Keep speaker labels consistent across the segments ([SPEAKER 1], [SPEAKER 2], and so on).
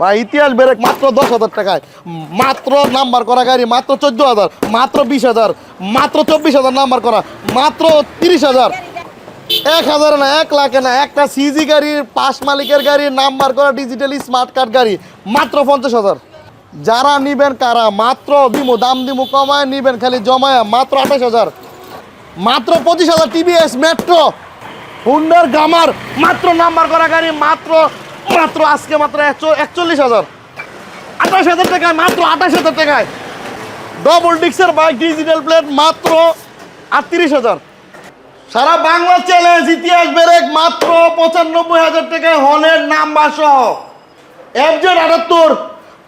[SPEAKER 1] ভাই, ইতিহাস ব্রেক মাত্র দশ হাজার টাকায়। মাত্র নাম্বার করা গাড়ি, মাত্র চোদ্দ হাজার, মাত্র বিশ হাজার, মাত্র চব্বিশ হাজার নাম্বার করা, মাত্র তিরিশ হাজার। এক হাজার না, এক লাখে না, একটা সিজি গাড়ির পাঁচ মালিকের গাড়ি, নাম্বার করা ডিজিটালি স্মার্ট কার্ড গাড়ি, মাত্র পঞ্চাশ হাজার। যারা নিবেন কারা? মাত্র দিমু দাম দিমু কমায়, নিবেন খালি জমায়, মাত্র আঠাশ হাজার। মাত্র পঁচিশ হাজার টিভিএস মেট্রো হুন্ডার গামার মাত্র নাম্বার করা গাড়ি, মাত্র মাত্র আজকে মাত্র একশো একচল্লিশ হাজার। আঠাশ হাজার টাকায়, মাত্র আঠাশ হাজার টাকায়। ডবল ডিক্সের বাইক ডিজিটাল প্লেট মাত্র আটত্রিশ হাজার। সারা বাংলা চ্যালেঞ্জ ইতিহাস বেরেক মাত্র পঁচানব্বই হাজার টাকায় হনের নাম্বার সহ। এফজেড আটাত্তর,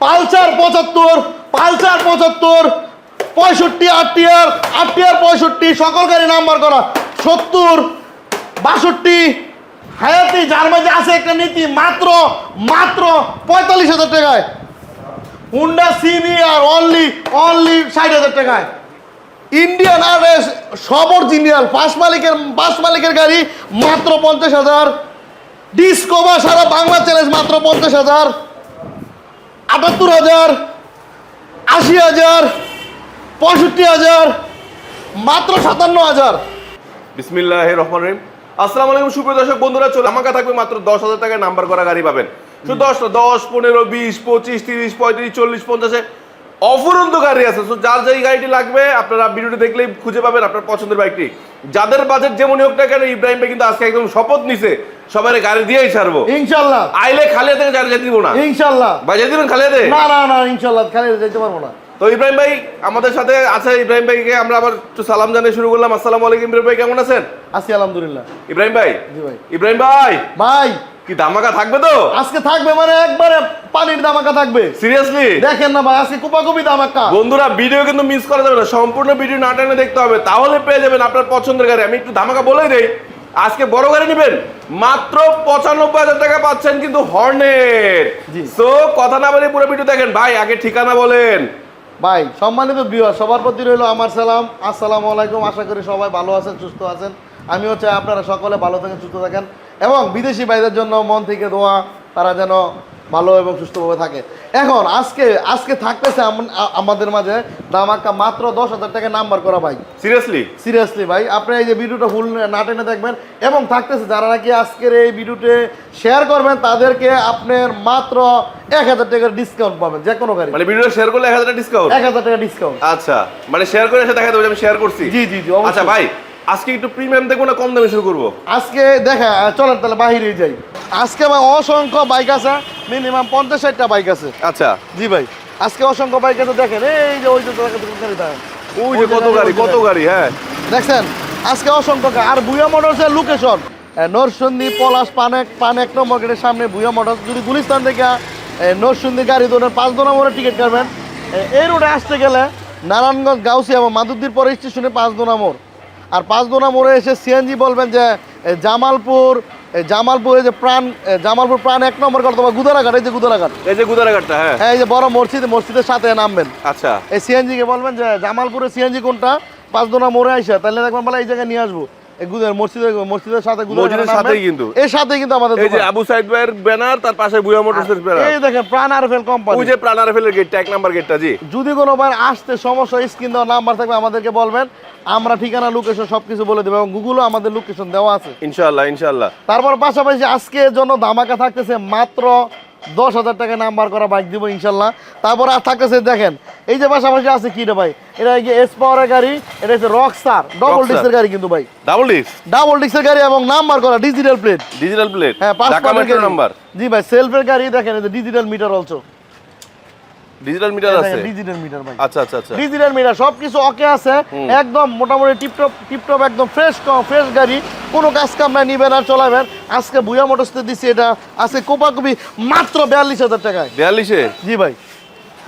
[SPEAKER 1] পালসার পঁচাত্তর পালসার পঁচাত্তর, পঁয়ষট্টি আটটিয়ার আটটিয়ার পঁয়ষট্টি সকল গাড়ি নাম্বার করা। সত্তর, বাষট্টি হায়াতি, যার মাঝে আছে একটা নীতি, মাত্র মাত্র পঁয়তাল্লিশ হাজার টাকায়। হুন্ডা সিনিয়র অনলি অনলি ষাট হাজার টাকায়। ইন্ডিয়ান আর সব অরিজিনাল মালিকের পাঁচ মালিকের গাড়ি, মাত্র পঞ্চাশ হাজার। ডিসকোভা সারা বাংলা চ্যালেঞ্জ মাত্র পঞ্চাশ হাজার। আটাত্তর হাজার, আশি হাজার, পঁয়ষট্টি হাজার, মাত্র সাতান্ন হাজার।
[SPEAKER 2] বিসমিল্লাহ রহমান রহিম। আসসালামু আলাইকুম সুপ্রিয় দর্শক বন্ধুরা চলে আমাকে থাকবে মাত্র দশ হাজার টাকায় নাম্বার করা গাড়ি পাবেন। শুধু দশ দশ পনেরো বিশ পঁচিশ তিরিশ পঁয়ত্রিশ চল্লিশ পঞ্চাশে অফুরন্ত গাড়ি আছে। তো যার যেই গাড়িটি লাগবে আপনারা ভিডিওটি দেখলেই খুঁজে পাবেন আপনার পছন্দের বাইকটি। যাদের বাজেট যেমনই হোক না কেন ইব্রাহিম ভাই কিন্তু আজকে একদম শপথ নিছে সবাই গাড়ি দিয়েই ছাড়বো।
[SPEAKER 1] ইনশাল্লাহ।
[SPEAKER 2] আইলে খালিয়া থেকে গাড়ি যেতে দিব না।
[SPEAKER 1] ইনশাল্লাহ।
[SPEAKER 2] ভাই যেতে দিবেন খালিয়াতে?
[SPEAKER 1] না না না ইনশাল্লাহ খালি যেতে পারব না।
[SPEAKER 2] তো ইব্রাহিম ভাই আমাদের সাথে আছে ইব্রাহিম ভাইকে আমরা আবার একটু সালাম জানিয়ে শুরু করলাম। আসসালামু আলাইকুম ইব্রাহিম ভাই কেমন আছেন?
[SPEAKER 1] আছি আলহামদুলিল্লাহ।
[SPEAKER 2] ইব্রাহিম ভাই?
[SPEAKER 1] জি ভাই।
[SPEAKER 2] ইব্রাহিম ভাই?
[SPEAKER 1] ভাই।
[SPEAKER 2] কি ধামাকা থাকবে তো?
[SPEAKER 1] আজকে থাকবে মানে একবারে পানির দামাকা থাকবে।
[SPEAKER 2] সিরিয়াসলি?
[SPEAKER 1] দেখেন না ভাই আজকে কুপাকুপি দামাকা
[SPEAKER 2] বন্ধুরা ভিডিও কিন্তু মিস করা যাবে না। সম্পূর্ণ ভিডিও না টেনে দেখতে হবে। তাহলে পেয়ে যাবেন আপনার পছন্দের গাড়ি। আমি একটু ধামাকা বলেই দেই আজকে বড় গাড়ি নেবেন মাত্র পঁচানব্বই হাজার টাকা পাচ্ছেন কিন্তু হর্নেট
[SPEAKER 1] জি।
[SPEAKER 2] সো কথা না বলে পুরো ভিডিও দেখেন। ভাই আগে ঠিকানা বলেন।
[SPEAKER 1] ভাই, সম্মানিত বিহার সবার প্রতি রইল আমার সালাম। আসসালামু আলাইকুম, আশা করি সবাই ভালো আছেন, সুস্থ আছেন। আমিও চাই আপনারা সকলে ভালো থাকেন, সুস্থ থাকেন। এবং বিদেশি ভাইদের জন্য মন থেকে দোয়া, তারা যেন ভালো এবং সুস্থভাবে থাকে। এখন আজকে আজকে থাকতেছে আমাদের মাঝে দামাক্কা মাত্র দশ হাজার টাকা নাম্বার করা ভাই।
[SPEAKER 2] সিরিয়াসলি
[SPEAKER 1] সিরিয়াসলি ভাই আপনি এই যে ভিডিওটা ফুল না টেনে দেখবেন এবং থাকতেছে যারা নাকি আজকের এই ভিডিওতে শেয়ার করবেন তাদেরকে আপনার মাত্র এক হাজার টাকার ডিসকাউন্ট পাবেন যে কোনো গাড়ি
[SPEAKER 2] মানে ভিডিও শেয়ার করলে এক হাজার ডিসকাউন্ট
[SPEAKER 1] এক হাজার টাকা ডিসকাউন্ট
[SPEAKER 2] আচ্ছা মানে শেয়ার করে এসে দেখা দেবো যে আমি শেয়ার করছি?
[SPEAKER 1] জি, জি, জি,
[SPEAKER 2] আচ্ছা ভাই আজকে একটু প্রিমিয়াম দেখব না কম দামে শুরু করব?
[SPEAKER 1] আজকে দেখা চলেন তাহলে বাহিরে যাই। আজকে ভাই অসংখ্য বাইক আছে মিনিমাম পঞ্চাশ ষাটটা বাইক আছে।
[SPEAKER 2] আচ্ছা।
[SPEAKER 1] জি ভাই আজকে অসংখ্য বাইক আছে দেখেন এই যে ওই যে
[SPEAKER 2] ওই যে কত গাড়ি কত গাড়ি হ্যাঁ।
[SPEAKER 1] দেখছেন? আজকে অসংখ্য আর বুয়া মোটরসের লোকেশন নরসুন্দি পলাশ পানেক পান এক নম্বর গেটের সামনে বুয়া মোটরস যদি গুলিস্তান থেকে নরসুন্দি গাড়ি ধরেন পাঁচ দোনা মোড়ে টিকিট কাটবেন। এই রোডে আসতে গেলে নারায়ণগঞ্জ গাউসি এবং মাদুদ্দির পরে স্টেশনে পাঁচ দোনা মোড় আর পাঁচদোনা মোড়ে এসে সিএনজি বলবেন যে জামালপুর জামালপুর যে প্রাণ জামালপুর প্রাণ এক নম্বর ঘাট তোমার গুদারাঘাট এই যে গুদারাঘাট।
[SPEAKER 2] এই যে গুদারাঘাটটা হ্যাঁ।
[SPEAKER 1] হ্যাঁ এই যে বড় মসজিদ মসজিদের সাথে নামবেন।
[SPEAKER 2] আচ্ছা।
[SPEAKER 1] এই সিএনজি কে বলবেন যে জামালপুরে সিএনজি কোনটা? পাঁচ দোনা মোড়ে আসে তাহলে দেখবেন বলে এই জায়গায় নিয়ে আসব। মসজিদের মসজিদের সাথে
[SPEAKER 2] মসজিদের সাথেই কিন্তু।
[SPEAKER 1] এর সাথেই কিন্তু আমাদের
[SPEAKER 2] এই যে আবু সাইদ ভাইয়ের ব্যানার তার পাশে বুয়া মোটরসের ব্যানার।
[SPEAKER 1] এই দেখেন প্রাণ আরফেল কোম্পানি
[SPEAKER 2] ওই যে প্রাণারফেলের গেটটা এক নাম্বার গেটটা জি।
[SPEAKER 1] যদি কোনো আসতে সমস্যা স্ক্রিন দেওয়া নাম্বার থাকবে আমাদেরকে বলবেন। আমরা ঠিকানা লোকেশন সবকিছু বলে দেবো এবং গুগলও আমাদের লোকেশন দেওয়া আছে।
[SPEAKER 2] ইনশাআল্লাহ ইনশাআল্লাহ।
[SPEAKER 1] তারপর পাশাপাশি আজকের জন্য ধামাকা থাকতেছে মাত্র দশ হাজার টাকা নাম্বার করা বাইক দিব ইনশাল্লাহ। তারপর আর থাকতেছে দেখেন এই যে পাশাপাশি আছে কি রে ভাই? এটা কি এস পাওয়ারের গাড়ি এটা হচ্ছে রক স্টার ডবল। ডিস্কের গাড়ি কিন্তু ভাই।
[SPEAKER 2] ডাবল ডিস্ক
[SPEAKER 1] ডাবল ডিস্কের গাড়ি এবং নাম্বার করা ডিজিটাল প্লেট
[SPEAKER 2] ডিজিটাল প্লেট
[SPEAKER 1] হ্যাঁ পাঁচ
[SPEAKER 2] মেট্রো নাম্বার
[SPEAKER 1] জি ভাই সেলফের গাড়ি দেখেন digital meter also
[SPEAKER 2] digital meter আছে?
[SPEAKER 1] ডিজিটাল মিটার ভাই।
[SPEAKER 2] আচ্ছা আচ্ছা আচ্ছা।
[SPEAKER 1] ডিজিটাল মিটার সবকিছু ওকে আছে। একদম মোটামুটি টিপটপ টিপটপ একদম ফ্রেশ ফ্রেশ গাড়ি। কোনো কাজ কাম নাই নিবেন আর চলাবেন। আজকে বুয়া মোটরসতে দিছি এটা আজকে কোপাকুপি মাত্র বিয়াল্লিশ হাজার টাকায়।
[SPEAKER 2] বিয়াল্লিশে?
[SPEAKER 1] জি ভাই।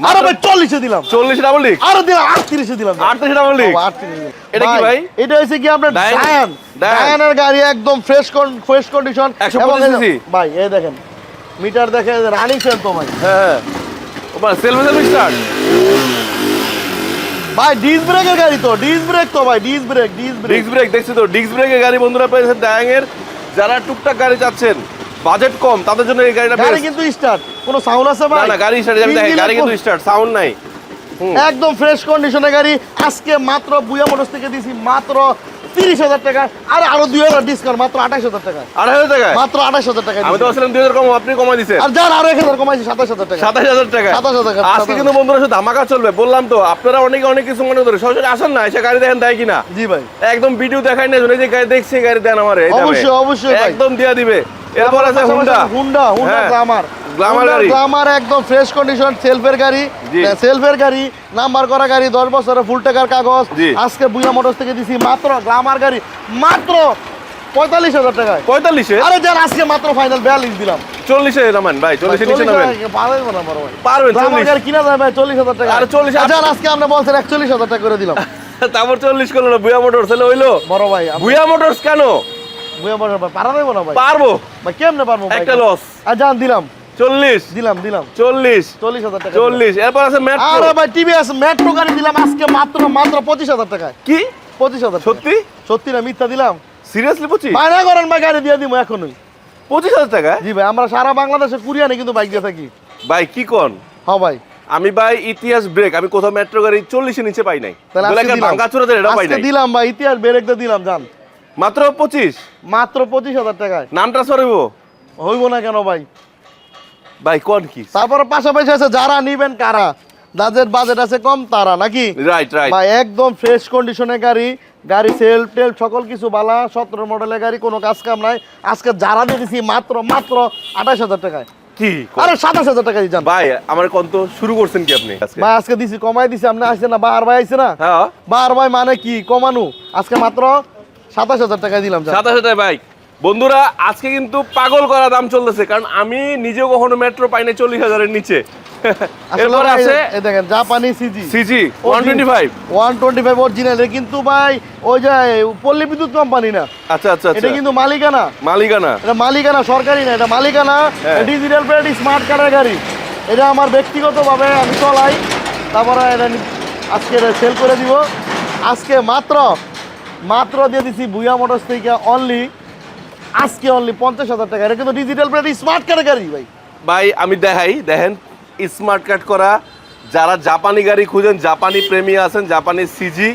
[SPEAKER 1] আরও ভাই চল্লিশে দিলাম।
[SPEAKER 2] চল্লিশ ডাবল ডিস্ক
[SPEAKER 1] আরও দিলাম আটত্রিশে দিলাম।
[SPEAKER 2] আটত্রিশ ডাবল ডিস্ক
[SPEAKER 1] ও, 38 দিলাম।
[SPEAKER 2] এটা কি ভাই?
[SPEAKER 1] এটা হচ্ছে কি আপনার ডায়ান? ডায়ানের গাড়ি একদম ফ্রেশ ফ্রেশ কন্ডিশন
[SPEAKER 2] 125
[SPEAKER 1] ভাই এই দেখেন। মিটার দেখে রানিং সেল তো ভাই।
[SPEAKER 2] হ্যাঁ হ্যাঁ। সেলফ সেলফ স্টার্ট
[SPEAKER 1] ভাই ডিস ব্রেকের গাড়ি তো ডিস ব্রেক তো ভাই disc brake disc brake
[SPEAKER 2] disc brake দেখছি তো ডিস ব্রেকের গাড়ি বন্ধুরা পেয়েছেন ডায়াং এর। যারা টুকটাক গাড়ি চাচ্ছেন বাজেট কম তাদের জন্য এই গাড়িটা
[SPEAKER 1] গাড়ি কিন্তু স্টার্ট কোনো সাউন্ড আছে
[SPEAKER 2] না
[SPEAKER 1] ভাই?
[SPEAKER 2] না গাড়ি স্টার্ট আমি
[SPEAKER 1] দেখেন
[SPEAKER 2] গাড়ি কিন্তু স্টার্ট সাউন্ড নাই।
[SPEAKER 1] একদম ফ্রেশ কন্ডিশনে গাড়ি। আজকে মাত্র বুয়া মোটরস থেকে দিছি মাত্র তিরিশ হাজার টাকা আর আরও দুই হাজার ডিসকাউন্ট মাত্র আঠাশ হাজার টাকা।
[SPEAKER 2] আড়াই হাজার টাকায়
[SPEAKER 1] মাত্র আঠাশ হাজার টাকা
[SPEAKER 2] আমি তো বলছিলাম দুই হাজার কম আপনি কমাই দিচ্ছেন
[SPEAKER 1] আর যার আরও এক হাজার কমাইছি সাতাশ হাজার টাকা।
[SPEAKER 2] সাতাশ হাজার টাকা?
[SPEAKER 1] 27,000 টাকা,
[SPEAKER 2] আজকে কিন্তু বন্ধুরা শুধু ধামাকা চলবে বললাম তো আপনারা অনেকে অনেক কিছু মনে করে সরাসরি আসেন না এসে গাড়ি দেখেন দেয় কিনা?
[SPEAKER 1] জি ভাই।
[SPEAKER 2] একদম ভিডিও দেখাই না যে গাড়ি দেখছি গাড়ি দেন আমার
[SPEAKER 1] অবশ্যই, অবশ্যই
[SPEAKER 2] একদম দিয়া দিবে। এরপর আছে হুন্ডা
[SPEAKER 1] হুন্ডা হুন্ডা
[SPEAKER 2] হ্যাঁ।
[SPEAKER 1] গ্লামার। গ্লামার একদম ফ্রেশ কন্ডিশন সেলফের গাড়ি সেলফের গাড়ি নাম্বার করা গাড়ি দশ বছরের ফুল টাকার কাগজ। আজকে বুয়া মোটরস থেকে দিছি মাত্র গ্লামার গাড়ি মাত্র পঁয়তাল্লিশ হাজার টাকায়।
[SPEAKER 2] পঁয়তাল্লিশে?
[SPEAKER 1] আরে যার আজকে মাত্র ফাইনাল বিয়াল্লিশ দিলাম।
[SPEAKER 2] চল্লিশে নামান ভাই চল্লিশে নিচে
[SPEAKER 1] চল্লিশ
[SPEAKER 2] নামেন।
[SPEAKER 1] হাজার পারবেন না
[SPEAKER 2] পারবেন চল্লিশ।
[SPEAKER 1] কিনা যায় ভাই চল্লিশ হাজার টাকা।
[SPEAKER 2] আরে 40
[SPEAKER 1] আর যার আজকে আমরা বলছেন একচল্লিশ হাজার টাকা করে দিলাম।
[SPEAKER 2] তারপর চল্লিশ করল না বুয়া মোটরস হইল।
[SPEAKER 1] বড় ভাই
[SPEAKER 2] বুয়া মোটরস কেন?
[SPEAKER 1] বুয়া মোটর ভাই পারা দেবো না ভাই?
[SPEAKER 2] পারব।
[SPEAKER 1] ভাই কেমনে পারব
[SPEAKER 2] একটা লস
[SPEAKER 1] আর যান দিলাম।
[SPEAKER 2] চল্লিশ।
[SPEAKER 1] দিলাম দিলাম।
[SPEAKER 2] চল্লিশ।
[SPEAKER 1] চল্লিশ হাজার টাকা।
[SPEAKER 2] চল্লিশ। এরপর আছে মেট্রো
[SPEAKER 1] আরে ভাই টিভিএস মেট্রো গাড়ি দিলাম আজকে মাত্র মাত্র পঁচিশ হাজার টাকায়।
[SPEAKER 2] কি?
[SPEAKER 1] পঁচিশ হাজার টাকা।
[SPEAKER 2] সত্যি?
[SPEAKER 1] সত্যি না মিথ্যা দিলাম।
[SPEAKER 2] সিরিয়াসলি পঁচিশ?
[SPEAKER 1] বায়না করেন ভাই গাড়ি দিয়ে দিব এখনই।
[SPEAKER 2] পঁচিশ হাজার টাকা?
[SPEAKER 1] জি ভাই আমরা সারা বাংলাদেশে কুরিয়ানে কিন্তু বাইক দিয়ে থাকি।
[SPEAKER 2] ভাই কি কোন?
[SPEAKER 1] হ্যাঁ ভাই।
[SPEAKER 2] আমি ভাই ইতিহাস ব্রেক আমি কোথাও মেট্রো গাড়ি চল্লিশের নিচে পাই নাই।
[SPEAKER 1] দিলাম।
[SPEAKER 2] ভাঙ্গাচুরাতে এটাও পাই নাই।
[SPEAKER 1] দিলাম ভাই ইতিহাস ব্রেক দিলাম জান
[SPEAKER 2] মাত্র পঁচিশ?
[SPEAKER 1] মাত্র পঁচিশ হাজার টাকায়।
[SPEAKER 2] নাম ট্রান্সফার হইব?
[SPEAKER 1] হইব না কেন ভাই?
[SPEAKER 2] ভাই কোন কি?
[SPEAKER 1] তারপরে পাশাপাশি আছে যারা নিবেন কারা? যাদের বাজেট আছে কম তারা নাকি?
[SPEAKER 2] রাইট রাইট
[SPEAKER 1] ভাই একদম ফ্রেশ কন্ডিশনের গাড়ি। গাড়ি সেল টেল সকল কিছু বালা সতেরো মডেলের গাড়ি কোনো কাজ কাম নাই। আজকে যারা দিয়ে মাত্র মাত্র আঠাশ হাজার টাকায়।
[SPEAKER 2] কি?
[SPEAKER 1] আরে সাতাশ হাজার টাকা দিয়ে যান
[SPEAKER 2] ভাই আমার কোন তো শুরু করছেন কি আপনি
[SPEAKER 1] ভাই আজকে দিছি কমাই দিছি আপনি আসছে না বার ভাই আইছে না?
[SPEAKER 2] হ্যাঁ।
[SPEAKER 1] বার ভাই মানে কি? কমানো? আজকে মাত্র সাতাশ হাজার টাকায় দিলাম
[SPEAKER 2] সাতাশ হাজার ভাই। বন্ধুরা আজকে কিন্তু পাগল করা দাম চলতেছে কারণ আমি নিজেও কখনো মেট্রো পাই চল্লিশ হাজারের নিচে। এরপর আছে
[SPEAKER 1] দেখেন জাপানি CG
[SPEAKER 2] CG one twenty five
[SPEAKER 1] one twenty five original কিন্তু ভাই ওই যে পল্লী বিদ্যুৎ কোম্পানি না।
[SPEAKER 2] আচ্ছা আচ্ছা
[SPEAKER 1] এটা
[SPEAKER 2] আচ্ছা
[SPEAKER 1] কিন্তু মালিকানা।
[SPEAKER 2] মালিকানা।
[SPEAKER 1] এটা মালিকানা সরকারি না এটা মালিকানা।
[SPEAKER 2] হ্যাঁ।
[SPEAKER 1] ডিজিটাল প্লেট স্মার্ট কার্ডের গাড়ি। এটা আমার ব্যক্তিগতভাবে আমি চলাই। তারপরে আজকে সেল করে দিব। আজকে মাত্র মাত্র দিয়ে দিছি বুয়া মোটরস থেকে অনলি আজকে অনলি পঞ্চাশ হাজার টাকা। এটা কিন্তু ডিজিটাল প্লেট স্মার্ট কার্ডের গাড়ি ভাই।
[SPEAKER 2] ভাই আমি দেখাই দেখেন স্মার্ট কার্ড করা যারা জাপানি গাড়ি খুঁজেন জাপানি প্রেমী আছেন জাপানি সিজি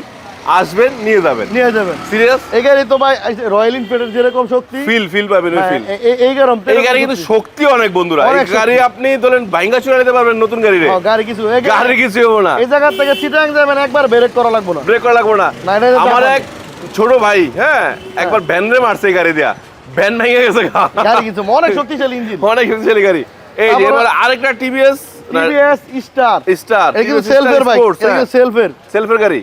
[SPEAKER 2] আসবেন নিয়ে যাবেন।
[SPEAKER 1] নিয়ে যাবেন।
[SPEAKER 2] সিরিয়াস
[SPEAKER 1] এই গাড়ি তো ভাই রয়্যাল এনফিল্ডের যেরকম শক্তি।
[SPEAKER 2] ফিল ফিল পাবেন ওই
[SPEAKER 1] হ্যাঁ,
[SPEAKER 2] ফিল
[SPEAKER 1] এ- এই গরম
[SPEAKER 2] এই গাড়ি কিন্তু শক্তি অনেক বন্ধুরা। এই গাড়ি আপনি ধরেন ভাঙ্গা চুরা নিতে পারবেন নতুন গাড়ি রে।
[SPEAKER 1] গাড়ি কিছু গাড়ি-
[SPEAKER 2] কিছু হবে না।
[SPEAKER 1] এই জায়গা থেকে চিটাং যাবেন একবার ব্রেক করা লাগবে না।
[SPEAKER 2] ব্রেক করা লাগবে না।
[SPEAKER 1] না,
[SPEAKER 2] আমার এক ছোট ভাই হ্যাঁ? একবার ভ্যান রে মারছে গাড়ি দিয়া। ভ্যান ভেঙে গেছে
[SPEAKER 1] গাড়ি কিছু অনেক শক্তিশালী ইঞ্জিন।
[SPEAKER 2] অনেক শক্তিশালী গাড়ি। এই যে এবার আরেকটা টিভিএস
[SPEAKER 1] টিভিএস স্টার
[SPEAKER 2] স্টার
[SPEAKER 1] এটা কিন্তু সেলফের বাইক এটা কিন্তু সেলফের
[SPEAKER 2] সেলফের গাড়ি।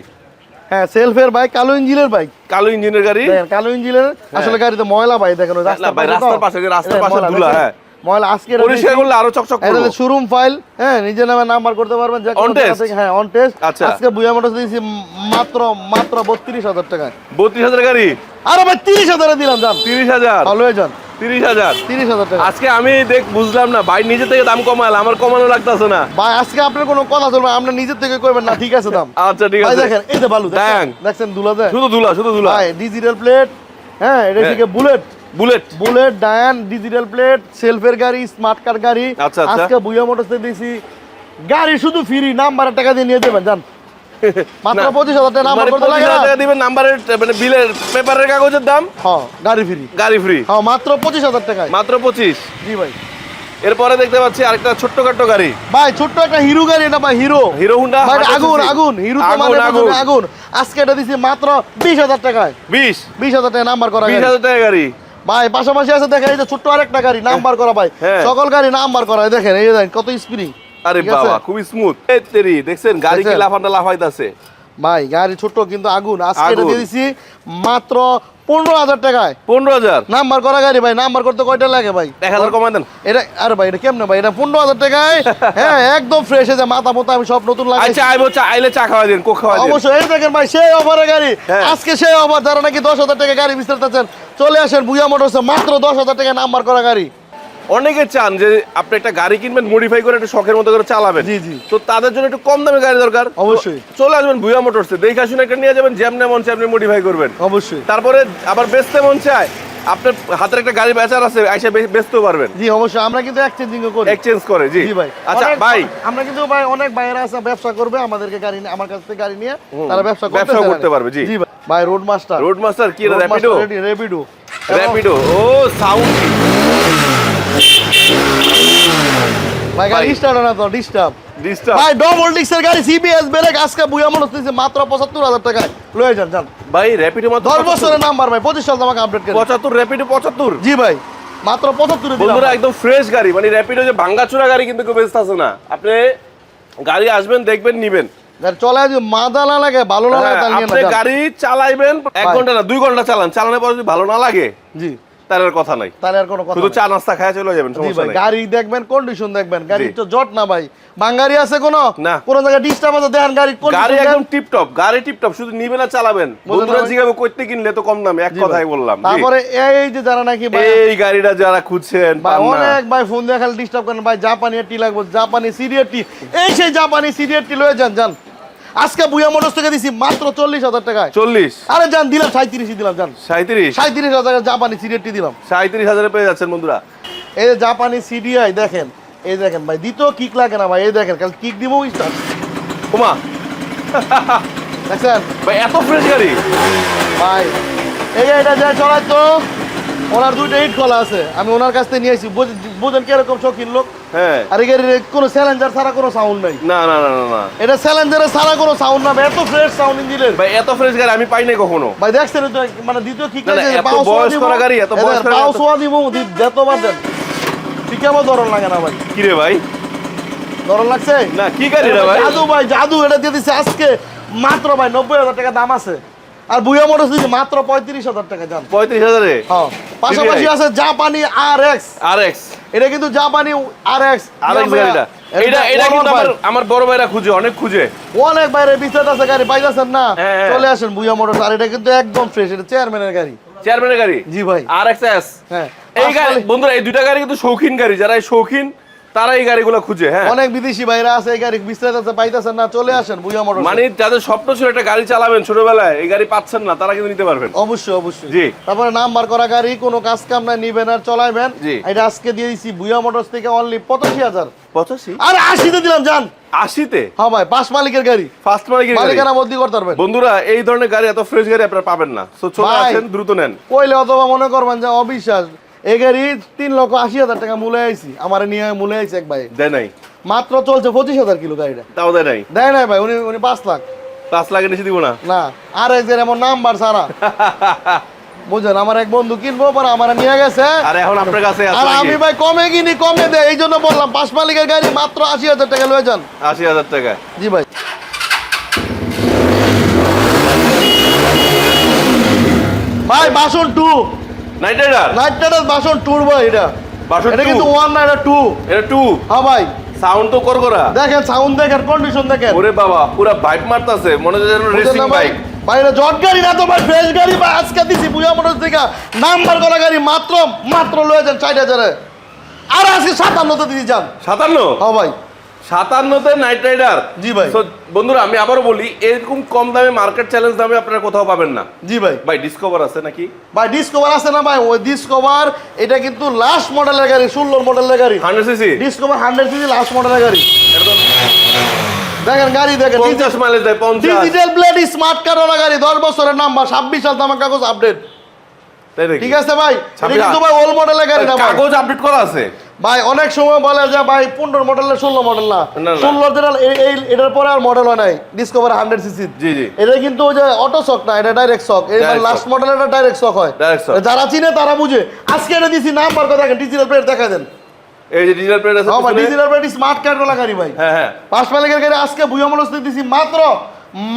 [SPEAKER 1] হ্যাঁ সেলফের বাইক কালো ইঞ্জিনের বাইক
[SPEAKER 2] কালো ইঞ্জিনের গাড়ি।
[SPEAKER 1] কালো ইঞ্জিনের আসলে গাড়িতে ময়লা ভাই দেখেন রাস্তার
[SPEAKER 2] ভাই,
[SPEAKER 1] পাশে
[SPEAKER 2] রাস্তার পাশে, রাস্তার পাশে
[SPEAKER 1] ময়লা,
[SPEAKER 2] ধুলা, হ্যাঁ।
[SPEAKER 1] ময়লা আজকে
[SPEAKER 2] পরিষ্কার করলে আরও চকচক করব
[SPEAKER 1] শোরুম ফাইল হ্যাঁ নিজের নামে নাম্বার করতে পারবেন যে হ্যাঁ অন টেস্ট
[SPEAKER 2] আচ্ছা।
[SPEAKER 1] আজকে বুয়া মোটরস দিয়েছি মাত্র মাত্র বত্রিশ হাজার টাকায়।
[SPEAKER 2] বত্রিশ হাজার গাড়ি?
[SPEAKER 1] আরে ভাই তিরিশ হাজারে দিলাম যান।
[SPEAKER 2] তিরিশ হাজার?
[SPEAKER 1] ভালো হয়ে যান।
[SPEAKER 2] তিরিশ হাজার?
[SPEAKER 1] তিরিশ হাজার টাকা।
[SPEAKER 2] আজকে আমি দেখ বুঝলাম না ভাই নিজে থেকে দাম কমাল আমার কমানো লাগতেছে না।
[SPEAKER 1] ভাই আজকে আপনার কোনো কথা চলবে আপনি নিজের থেকে করবেন না ঠিক আছে দাম।
[SPEAKER 2] আচ্ছা ঠিক
[SPEAKER 1] ভাই
[SPEAKER 2] আছে।
[SPEAKER 1] দেখেন এই যে বালু
[SPEAKER 2] Dang.
[SPEAKER 1] দেখছেন দুলা দেয়
[SPEAKER 2] শুধু ধুলা শুধু ধুলা
[SPEAKER 1] ভাই ডিজিটাল প্লেট হ্যাঁ এটা
[SPEAKER 2] হ্যাঁ।
[SPEAKER 1] থেকে বুলেট
[SPEAKER 2] বুলেট
[SPEAKER 1] বুলেট ডায়ান ডিজিটাল প্লেট সেলফের গাড়ি স্মার্ট কার গাড়ি।
[SPEAKER 2] আচ্ছা, আচ্ছা।
[SPEAKER 1] আজকে বুয়া মোটরসে দিয়েছি গাড়ি শুধু ফ্রি নাম্বারের টাকা দিয়ে নিয়ে যাবেন জান। মাত্র পঁচিশ হাজার টাকা নাম্বার
[SPEAKER 2] মানে
[SPEAKER 1] করতে লাগে না।
[SPEAKER 2] টাকা দিবেন নাম্বারের মানে বিলের পেপারের কাগজের দাম?
[SPEAKER 1] হ্যাঁ গাড়ি ফ্রি
[SPEAKER 2] গাড়ি ফ্রি
[SPEAKER 1] হ্যাঁ মাত্র পঁচিশ হাজার টাকায়।
[SPEAKER 2] মাত্র পঁচিশ।
[SPEAKER 1] জি ভাই।
[SPEAKER 2] এরপরে দেখতে পাচ্ছি আরেকটা ছোট্ট খাট্ট গাড়ি।
[SPEAKER 1] ভাই ছোট্ট একটা হিরো গাড়ি এটা ভাই হিরো
[SPEAKER 2] হিরো হুন্ডা
[SPEAKER 1] ভাই আগুন আগুন। হিরো তো মানে
[SPEAKER 2] আগুন।
[SPEAKER 1] আগুন। আজকে এটা দিছি মাত্র বিশ হাজার টাকায়।
[SPEAKER 2] বিশ।
[SPEAKER 1] বিশ হাজার টাকা নাম্বার করা
[SPEAKER 2] বিশ। হাজার টাকা গাড়ি।
[SPEAKER 1] ভাই পাশাপাশি আছে দেখেন এই যে ছোট্ট আরেকটা গাড়ি নাম্বার করা ভাই।
[SPEAKER 2] হ্যাঁ।
[SPEAKER 1] সকল গাড়ি নাম্বার করা দেখেন এই দেখেন কত স্পিডিং
[SPEAKER 2] আরে বাবা খুব স্মুথ তেরি দেখছেন গাড়ি কি? লাফান্ডা লাফাইতাছে?
[SPEAKER 1] ভাই গাড়ি ছোট কিন্তু আগুন। আজকে এটা দিয়ে দিছি মাত্র পনেরো হাজার টাকায়।
[SPEAKER 2] পনেরো হাজার?
[SPEAKER 1] নাম্বার করা গাড়ি ভাই নাম্বার করতে কয়টা লাগে ভাই?
[SPEAKER 2] এক হাজার কমাই দেন।
[SPEAKER 1] এটা আরে ভাই এটা কেমনে ভাই? এটা পনেরো হাজার টাকায় হ্যাঁ একদম ফ্রেশ মাথা মোতা আমি সব নতুন
[SPEAKER 2] আচ্ছা আইবো চা আইলে চা খাওয়া দিন কোক খাওয়া
[SPEAKER 1] অবশ্যই এই দেখেন ভাই সেই গাড়ি।
[SPEAKER 2] হ্যাঁ।
[SPEAKER 1] আজকে সেই অফার যারা নাকি দশ হাজার টাকা গাড়ি চলে আসেন বুয়া মোটরসে মাত্র দশ হাজার টাকা নাম্বার করা গাড়ি।
[SPEAKER 2] অনেকে চান যে আপনি একটা গাড়ি কিনবেন মডিফাই করে একটু শখের মতো করে চালাবেন।
[SPEAKER 1] জি, জি।
[SPEAKER 2] তো তাদের জন্য একটু কম দামে গাড়ি দরকার।
[SPEAKER 1] অবশ্যই।
[SPEAKER 2] চলে আসবেন ভুয়া মোটরসে দেখে শুনে একটা নিয়ে যাবেন যেমন মন চায় আপনি মডিফাই করবেন।
[SPEAKER 1] অবশ্যই।
[SPEAKER 2] তারপরে আবার বেচতে মন চায় আপনার হাতের একটা গাড়ি বেচার আছে আইসা বেচতেও পারবেন।
[SPEAKER 1] জি অবশ্যই। আমরা কিন্তু এক্সচেঞ্জিং করি।
[SPEAKER 2] এক্সচেঞ্জ করে জি।
[SPEAKER 1] জি ভাই।
[SPEAKER 2] আচ্ছা ভাই।
[SPEAKER 1] আমরা কিন্তু ভাই অনেক ভাইয়েরা আছে ব্যবসা করবে আমাদেরকে গাড়ি নিয়ে আমার কাছ থেকে গাড়ি নিয়ে তারা ব্যবসা করতে
[SPEAKER 2] ব্যবসাও
[SPEAKER 1] চায়।
[SPEAKER 2] করতে পারবে, জি।
[SPEAKER 1] জি ভাই। ভাই রোড মাস্টার
[SPEAKER 2] রোড মাস্টার কি র্যাপিডো
[SPEAKER 1] র্যাপিডো
[SPEAKER 2] র্যাপিডো ও সাউন্ড
[SPEAKER 1] ভাই গাড়ি স্টার্ট না তো ডিস্টার্ব
[SPEAKER 2] ডিস্টার্ব
[SPEAKER 1] ভাই ডবল ডিক্সের গাড়ি সিবিএস ব্রেক আজকে বুয়া মনে হচ্ছে মাত্র পঁচাত্তর হাজার টাকায়। লয়ে যান যান।
[SPEAKER 2] ভাই র্যাপিডো মাত্র
[SPEAKER 1] দশ বছরের নাম্বার ভাই পঁচিশ সাল আমাকে আপডেট করে
[SPEAKER 2] 75 র্যাপিডো 75
[SPEAKER 1] জি ভাই মাত্র পঁচাত্তরে দিলাম।
[SPEAKER 2] বন্ধুরা একদম ফ্রেশ গাড়ি মানে র্যাপিডো যে ভাঙ্গাচুরা গাড়ি কিন্তু কেউ বেচতে আছে না। আপনি গাড়ি আসবেন দেখবেন নিবেন।
[SPEAKER 1] চলে যদি মাদা না লাগে ভালো না লাগে
[SPEAKER 2] হ্যাঁ, আপনি গাড়ি চালাইবেন এক ঘণ্টা না দুই ঘণ্টা চালান। চালানোর পর যদি ভালো না লাগে
[SPEAKER 1] জি।
[SPEAKER 2] তার আর কথা নাই।
[SPEAKER 1] তাহলে আর কোনো কথা
[SPEAKER 2] শুধু। চা নাস্তা খায় চলে যাবেন সমস্যা নাই।
[SPEAKER 1] গাড়ি দেখবেন কন্ডিশন দেখবেন গাড়ি তো জট না ভাই। বাঙ্গারি আছে কোনো?
[SPEAKER 2] না।
[SPEAKER 1] কোনো জায়গায় ডিস্টার্ব আছে দেখেন গাড়ি
[SPEAKER 2] গাড়ি একদম টিপ টপ গাড়ি টিপ টপ শুধু নিবেন আর চালাবেন। বন্ধুরা জিগাবে কইতে কিনলে তো কম দামে? এক কথাই বললাম
[SPEAKER 1] তারপরে এই যে যারা নাকি ভাই
[SPEAKER 2] এই গাড়িটা যারা খুঁজছেন।
[SPEAKER 1] অনেক ভাই ফোন দিয়ে খালি ডিস্টার্ব করেন। ভাই জাপানি টি লাগবে জাপানি সিরিয়ার টি এই সেই জাপানি সিরিয়ার টি লয়ে যান যান। আজকে বুয়া মোটরস থেকে দিছি মাত্র চল্লিশ হাজার টাকায়।
[SPEAKER 2] চল্লিশ?
[SPEAKER 1] আরে যান দিলাম সাঁত্রিশই দিলাম যান
[SPEAKER 2] সাঁত্রিশ
[SPEAKER 1] সাঁত্রিশ হাজার জাপানি সিরিয়ার টি দিলাম।
[SPEAKER 2] সাঁত্রিশ হাজারে পেয়ে যাচ্ছেন বন্ধুরা।
[SPEAKER 1] এই যে জাপানি সিডিআই দেখেন। এই দেখেন ভাই দ্বিতীয় কিক লাগে না ভাই এই দেখেন কাল কিক দিব স্টার্ট
[SPEAKER 2] ওমা।
[SPEAKER 1] দেখছেন?
[SPEAKER 2] ভাই এত ফ্রেশ গাড়ি।
[SPEAKER 1] ভাই এই এটা যায় চলাই তো ওনার দুইটা ইট খোলা আছে। আমি ওনার কাছ থেকে নিয়ে আসি বুঝ- বুঝেন কীরকম শৌখিন লোক?
[SPEAKER 2] হ্যাঁ।
[SPEAKER 1] আর কোনো চ্যালেঞ্জার ছাড়া কোনো সাউন্ড নাই।
[SPEAKER 2] না না না না
[SPEAKER 1] এটা চ্যালেঞ্জারের ছাড়া কোনো সাউন্ড না। এত ফ্রেশ সাউন্ড ইঞ্জিনের
[SPEAKER 2] ভাই এত ফ্রেশ গাড়ি আমি পাই নাই কখনো।
[SPEAKER 1] ভাই দেখছেন তো মানে দ্বিতীয় কিক
[SPEAKER 2] না, না, এত বয়স করা গাড়ি, এত বয়স করা
[SPEAKER 1] পাও সোয়া দিব যতবার দেন ঠিক আমার লাগে না ভাই।
[SPEAKER 2] কিরে ভাই?
[SPEAKER 1] দরন লাগছে?
[SPEAKER 2] না কি গাড়ি রে ভাই?
[SPEAKER 1] জাদু ভাই জাদু। এটা দিয়ে দিচ্ছে আজকে মাত্র ভাই নব্বই হাজার টাকা দাম আছে। আর বুয়া মোটর মাত্র পঁয়ত্রিশ হাজার টাকা জান
[SPEAKER 2] পঁয়ত্রিশ হাজারে?
[SPEAKER 1] হ্যাঁ। পাশাপাশি আছে জাপানি আর এক্স
[SPEAKER 2] আর এক্স
[SPEAKER 1] এটা কিন্তু জাপানি আর এক্স
[SPEAKER 2] আর এক্স গাড়িটা। এটা এটা কিন্তু আমার আমার বড় ভাইরা খুঁজে অনেক খুঁজে।
[SPEAKER 1] অনেক বাইরে বিস্তারিত আছে গাড়ি পাইতেছেন না।
[SPEAKER 2] হ্যাঁ, হ্যাঁ।
[SPEAKER 1] চলে আসেন বুয়া মোটর আর এটা কিন্তু একদম ফ্রেশ এটা চেয়ারম্যানের গাড়ি।
[SPEAKER 2] চেয়ারম্যানের গাড়ি?
[SPEAKER 1] জি ভাই।
[SPEAKER 2] আর এক্স এস
[SPEAKER 1] হ্যাঁ।
[SPEAKER 2] এই গাড়ি বন্ধুরা এই দুইটা গাড়ি কিন্তু শৌখিন গাড়ি। যারা এই শৌখিন তারা এই গাড়িগুলো খুঁজে হ্যাঁ।
[SPEAKER 1] অনেক বিদেশি ভাইরা আছে এই গাড়ি বিস্তারিত পাইতেছেন না চলে আসেন বুয়া মোটর
[SPEAKER 2] মানে যাদের স্বপ্ন ছিল একটা গাড়ি চালাবেন ছোটবেলায় এই গাড়ি পাচ্ছেন না তারা কিন্তু নিতে পারবেন।
[SPEAKER 1] অবশ্যই অবশ্যই।
[SPEAKER 2] জি।
[SPEAKER 1] তারপরে নাম্বার করা গাড়ি কোনো কাজ কাম নাই নিবেন আর চলাইবেন। এটা আজকে দিয়ে দিছি বুয়া মোটরস থেকে অনলি পঁচাশি হাজার।
[SPEAKER 2] পঁচাশি?
[SPEAKER 1] আর আশিতে দিলাম যান।
[SPEAKER 2] আশিতে?
[SPEAKER 1] হ্যাঁ ভাই পাঁচ মালিকের গাড়ি।
[SPEAKER 2] ফার্স্ট মালিকের
[SPEAKER 1] মালিকানা বদলি করতে পারবেন।
[SPEAKER 2] বন্ধুরা এই ধরনের গাড়ি এত ফ্রেশ গাড়ি আপনারা পাবেন না। তো চলে আসেন দ্রুত নেন।
[SPEAKER 1] কইলে অথবা মনে করবেন যে অবিশ্বাস এই গাড়ি তিন লক্ষ আশি হাজার টাকা মূলে আইছি। আমার নিয়ে মূলে আইছি এক ভাই।
[SPEAKER 2] দেয় নাই।
[SPEAKER 1] মাত্র চলছে পঁচিশ হাজার কিলো গাড়িটা।
[SPEAKER 2] তাও দেয় নাই?
[SPEAKER 1] দেয় নাই ভাই উনি উনি পাঁচ লাখ।
[SPEAKER 2] পাঁচ লাখের নিচে দিব না?
[SPEAKER 1] না আর এক এমন নাম্বার সারা বুঝলেন আমার এক বন্ধু কিনবো পরে আমার নিয়ে গেছে।
[SPEAKER 2] আর এখন আপনার কাছে
[SPEAKER 1] আর আমি ভাই কমে কিনি কমে দেয় এই জন্য বললাম পাঁচ মালিকের গাড়ি মাত্র আশি হাজার টাকা লয়ে যান।
[SPEAKER 2] আশি হাজার টাকা।
[SPEAKER 1] জি ভাই। ভাই version two.
[SPEAKER 2] Knight Rider
[SPEAKER 1] Knight Rider version টুর ভাই এটা।
[SPEAKER 2] বাসন
[SPEAKER 1] এটা কিন্তু ওয়ান না এটা টু
[SPEAKER 2] এটা টু
[SPEAKER 1] হ্যাঁ ভাই।
[SPEAKER 2] সাউন্ড তো কর করা
[SPEAKER 1] দেখেন সাউন্ড দেখেন কন্ডিশন দেখেন।
[SPEAKER 2] ওরে বাবা পুরো বাইক মারতাছে মনে হচ্ছে যেন রেসিং বাইক
[SPEAKER 1] এটা জট গাড়ি না তো ভাই ফ্রেশ গাড়ি ভাই আজকে দিছি বুয়া মোটর থেকে নাম্বার করা গাড়ি মাত্র মাত্র লয়ে যান ষাট হাজারে। আর আজকে সাতান্নতে দিদি যান।
[SPEAKER 2] সাতান্ন?
[SPEAKER 1] হ্যাঁ ভাই।
[SPEAKER 2] সাতান্নতে নাইট রাইডার।
[SPEAKER 1] জি ভাই।
[SPEAKER 2] বন্ধুরা আমি আবারও বলি এরকম কম দামে মার্কেট চ্যালেঞ্জ দামে আপনারা কোথাও পাবেন না।
[SPEAKER 1] জি ভাই।
[SPEAKER 2] ভাই ডিসকভার আছে নাকি?
[SPEAKER 1] ভাই ডিসকভার আছে না ভাই? ওই ডিসকভার এটা কিন্তু লাস্ট মডেলের গাড়ি ষোলোর মডেলের গাড়ি।
[SPEAKER 2] Hundred CC
[SPEAKER 1] Discover hundred CC last মডেলের গাড়ি। দেখেন গাড়ি দেখেন।
[SPEAKER 2] পঞ্চাশ মাইলেজ দেয় পঞ্চাশ।
[SPEAKER 1] ডিজিটাল প্লেট স্মার্ট কার্ড গাড়ি দশ বছরের নাম্বার ছাব্বিশ সাল তামাক কাগজ আপডেট ঠিক আছে ভাই? কিন্তু ভাই ওল্ড মডেলের গাড়ি না
[SPEAKER 2] কাগজ আপডেট করা আছে?
[SPEAKER 1] ভাই অনেক সময় বলে যে ভাই পনেরো মডেলের ষোলো মডেল না।
[SPEAKER 2] না, না।
[SPEAKER 1] ষোলো এটার পরে আর মডেল হয় নাই। ডিসকভার হান্ড্রেড সিসি
[SPEAKER 2] জি, জি।
[SPEAKER 1] এটা কিন্তু ওই যে অটো শক না এটা ডাইরেক্ট শক এই
[SPEAKER 2] Direct
[SPEAKER 1] লাস্ট মডেল এটা ডাইরেক্ট শক হয়। যারা চিনে তারা বুঝে। আজকে এটা দিছি নাম্বার কথা দেখেন ডিজিটাল প্লেট দেখা দেন।
[SPEAKER 2] এই যে ডিজিটাল প্লেট আছে
[SPEAKER 1] ডিজিটাল প্লেট স্মার্ট কার্ড গাড়ি ভাই।
[SPEAKER 2] হ্যাঁ হ্যাঁ।
[SPEAKER 1] পাঁচ মালিকের গাড়ি আজকে বুয়া মনস্ত দিছি মাত্র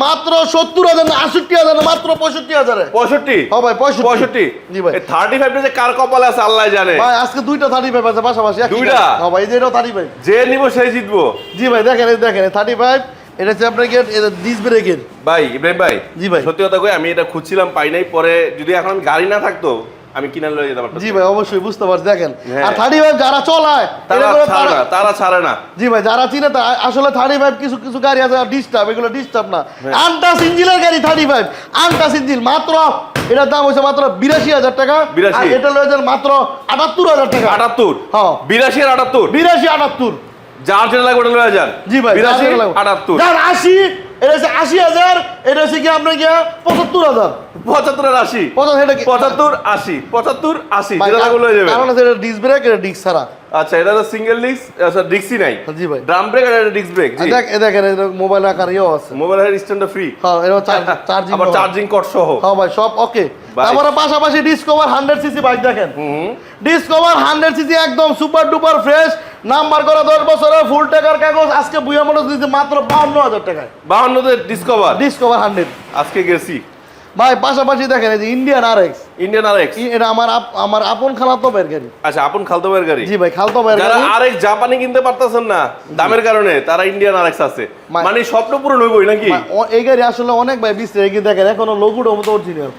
[SPEAKER 1] মাত্র সত্তর হাজার না আটষট্টি হাজার না মাত্র পঁয়ষট্টি হাজারে।
[SPEAKER 2] পঁয়ষট্টি?
[SPEAKER 1] হ্যাঁ ভাই, 65
[SPEAKER 2] পঁয়ষট্টি?
[SPEAKER 1] জি ভাই।
[SPEAKER 2] থার্টি ফাইভটা যে কার কপালে আছে আল্লাহ জানে।
[SPEAKER 1] ভাই আজকে দুইটা থার্টি ফাইভ আছে পাশাপাশি
[SPEAKER 2] দুইটা?
[SPEAKER 1] হ্যাঁ ভাই এই যে থার্টি ফাইভ
[SPEAKER 2] যে নিব সেই জিতবো।
[SPEAKER 1] জি ভাই দেখেন এই দেখেন থার্টি ফাইভ এটা হচ্ছে আপনার গেট এটা ডিস ব্রেকের
[SPEAKER 2] ভাই ইব্রাহিম ভাই
[SPEAKER 1] জি ভাই।
[SPEAKER 2] সত্যি কথা কই আমি এটা খুঁজছিলাম পাই নাই পরে যদি এখন গাড়ি না থাকতো আমি কিনা লয়ে যেতাম আপনার
[SPEAKER 1] জি ভাই অবশ্যই বুঝতে পারছি দেখেন।
[SPEAKER 2] হ্যাঁ।
[SPEAKER 1] আর থার্টি ফাইভ যারা চলায়
[SPEAKER 2] তারা ছাড়ে না
[SPEAKER 1] তারা-
[SPEAKER 2] ছাড়ে না।
[SPEAKER 1] জি ভাই যারা চিনে তা আসলে থার্টি ফাইভ কিছু কিছু গাড়ি আছে ডিস্টার্ব এগুলো ডিস্টার্ব না।
[SPEAKER 2] হ্যাঁ।
[SPEAKER 1] আনটাস ইঞ্জিনের গাড়ি থার্টি ফাইভ ইঞ্জিন মাত্র এটার দাম হচ্ছে মাত্র বিরাশি হাজার টাকা।
[SPEAKER 2] 82
[SPEAKER 1] আর এটা লয়েছেন মাত্র আটাত্তর হাজার টাকা।
[SPEAKER 2] আটাত্তর?
[SPEAKER 1] হ্যাঁ।
[SPEAKER 2] বিরাশি আর আটাত্তর?
[SPEAKER 1] বিরাশি আটাত্তর।
[SPEAKER 2] যার যেটা লাগবে ওটা লয়ে যান।
[SPEAKER 1] জি ভাই
[SPEAKER 2] বিরাশি। আটাত্তর।
[SPEAKER 1] যার আশি এটা হচ্ছে আশি হাজার এটা হচ্ছে কি আপনার গিয়া পঁচাত্তর হাজার।
[SPEAKER 2] পঁচাত্তর আর আশি।
[SPEAKER 1] পঁচাত্তর এটা কি?
[SPEAKER 2] পঁচাত্তর আশি। পঁচাত্তর আশি
[SPEAKER 1] ভাই,
[SPEAKER 2] যেটা লাগবে লয়ে যাবে।
[SPEAKER 1] কারণ এটা ডিস্ক ব্রেক এটা ডিস্ক ছাড়া।
[SPEAKER 2] আচ্ছা এটা তো সিঙ্গেল ডিস্ক আচ্ছা ডিস্কই নাই।
[SPEAKER 1] জি ভাই।
[SPEAKER 2] ড্রাম ব্রেক আর এটা ডিস্ক ব্রেক
[SPEAKER 1] আর দেখ এ দেখেন মোবাইল আকার ইয়েও আছে।
[SPEAKER 2] মোবাইলের স্ট্যান্ডটা ফ্রি
[SPEAKER 1] হ্যাঁ এটা চার্জিং
[SPEAKER 2] আবার চার্জিং কট সহ।
[SPEAKER 1] হ্যাঁ ভাই সব ওকে
[SPEAKER 2] ভাই।
[SPEAKER 1] পাশাপাশি ডিসকভার হান্ড্রেড সিসি বাইক দেখেন।
[SPEAKER 2] হুম
[SPEAKER 1] ডিসকভার হান্ড্রেড সিসি একদম সুপার ডুপার ফ্রেশ নাম্বার করা দশ বছরের ফুল টাকার কাগজ। আজকে বুয়া মোটর দিচ্ছে মাত্র বাউন্ন হাজার টাকায়।
[SPEAKER 2] বাহান্নতে ডিসকভার
[SPEAKER 1] ডিসকভার হান্ড্রেড
[SPEAKER 2] আজকে গেছি।
[SPEAKER 1] ভাই পাশাপাশি দেখেন এই যে Indian R X
[SPEAKER 2] Indian R X
[SPEAKER 1] এটা আমার আমার আপন খালাতো বের গাড়ি।
[SPEAKER 2] আচ্ছা আপন খালতো ভাইয়ের গাড়ি?
[SPEAKER 1] জি ভাই খালতো বের গাড়ি।
[SPEAKER 2] আর এক্স জাপানি কিনতে পারতাছেন না দামের কারণে তারা ইন্ডিয়ান আর এক্স আছে। মানে স্বপ্ন পূরণ হইবই নাকি?
[SPEAKER 1] এই গাড়ি আসলে অনেক ভাই বিস্তার দেখেন এখনও লোগোটা মতো অরিজিনাল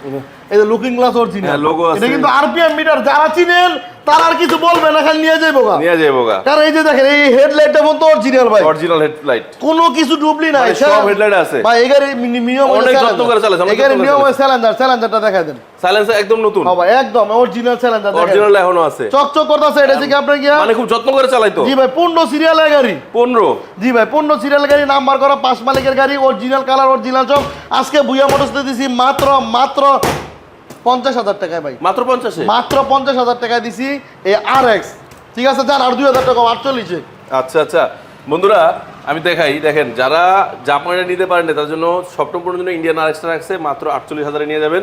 [SPEAKER 1] এই যে লুকিং গ্লাস অরিজিনাল
[SPEAKER 2] logo আছে।
[SPEAKER 1] এটা কিন্তু আরপিএম মিটার যারা চিনেন তারা আর কিছু বলবে না খালি নিয়ে যাইবো গা।
[SPEAKER 2] নিয়ে যাব গা।
[SPEAKER 1] কারণ এই যে দেখেন এই হেডলাইটটা মতো অরিজিনাল ভাই।
[SPEAKER 2] অরিজিনাল হেডলাইট
[SPEAKER 1] কোনো কিছু ডুবলি নাই
[SPEAKER 2] মানে সব headlight আছে।
[SPEAKER 1] ভাই এই গাড়ি নিয়ম
[SPEAKER 2] অনেক যত্ন করে যত্ন করে
[SPEAKER 1] নিয়ম স্যালেঞ্জারটা দেখাই দেন।
[SPEAKER 2] সাইলেন্সার একদম নতুন।
[SPEAKER 1] হ্যাঁ ভাই একদম অরিজিনাল
[SPEAKER 2] অরিজিনাল এখনও আছে।
[SPEAKER 1] চকচক করতেছে এটা থেকে আপনার গিয়া
[SPEAKER 2] মানে খুব যত্ন করে
[SPEAKER 1] জি ভাই পূর্ণ সিরিয়ালের গাড়ি।
[SPEAKER 2] পনেরো।
[SPEAKER 1] জি ভাই পূর্ণ সিরিয়াল গাড়ি নাম্বার করা পাঁচ মালিকের গাড়ি অরিজিনাল কালার অরিজিনাল চক। আজকে বুয়া মোটরসে দিছি মাত্র মাত্র পঞ্চাশ হাজার টাকায় ভাই।
[SPEAKER 2] মাত্র পঞ্চাশে?
[SPEAKER 1] মাত্র পঞ্চাশ হাজার টাকায় দিছি এই আর এক্স ঠিক আছে যান আর দুই হাজার টাকা আটচল্লিশে।
[SPEAKER 2] আচ্ছা আচ্ছা। বন্ধুরা আমি দেখাই দেখেন যারা জাপানে নিতে পারেন তার জন্য সপ্তম জন্য ইন্ডিয়ান আর এক্সট্রা রাখছে মাত্র আটচল্লিশ হাজারে নিয়ে যাবেন।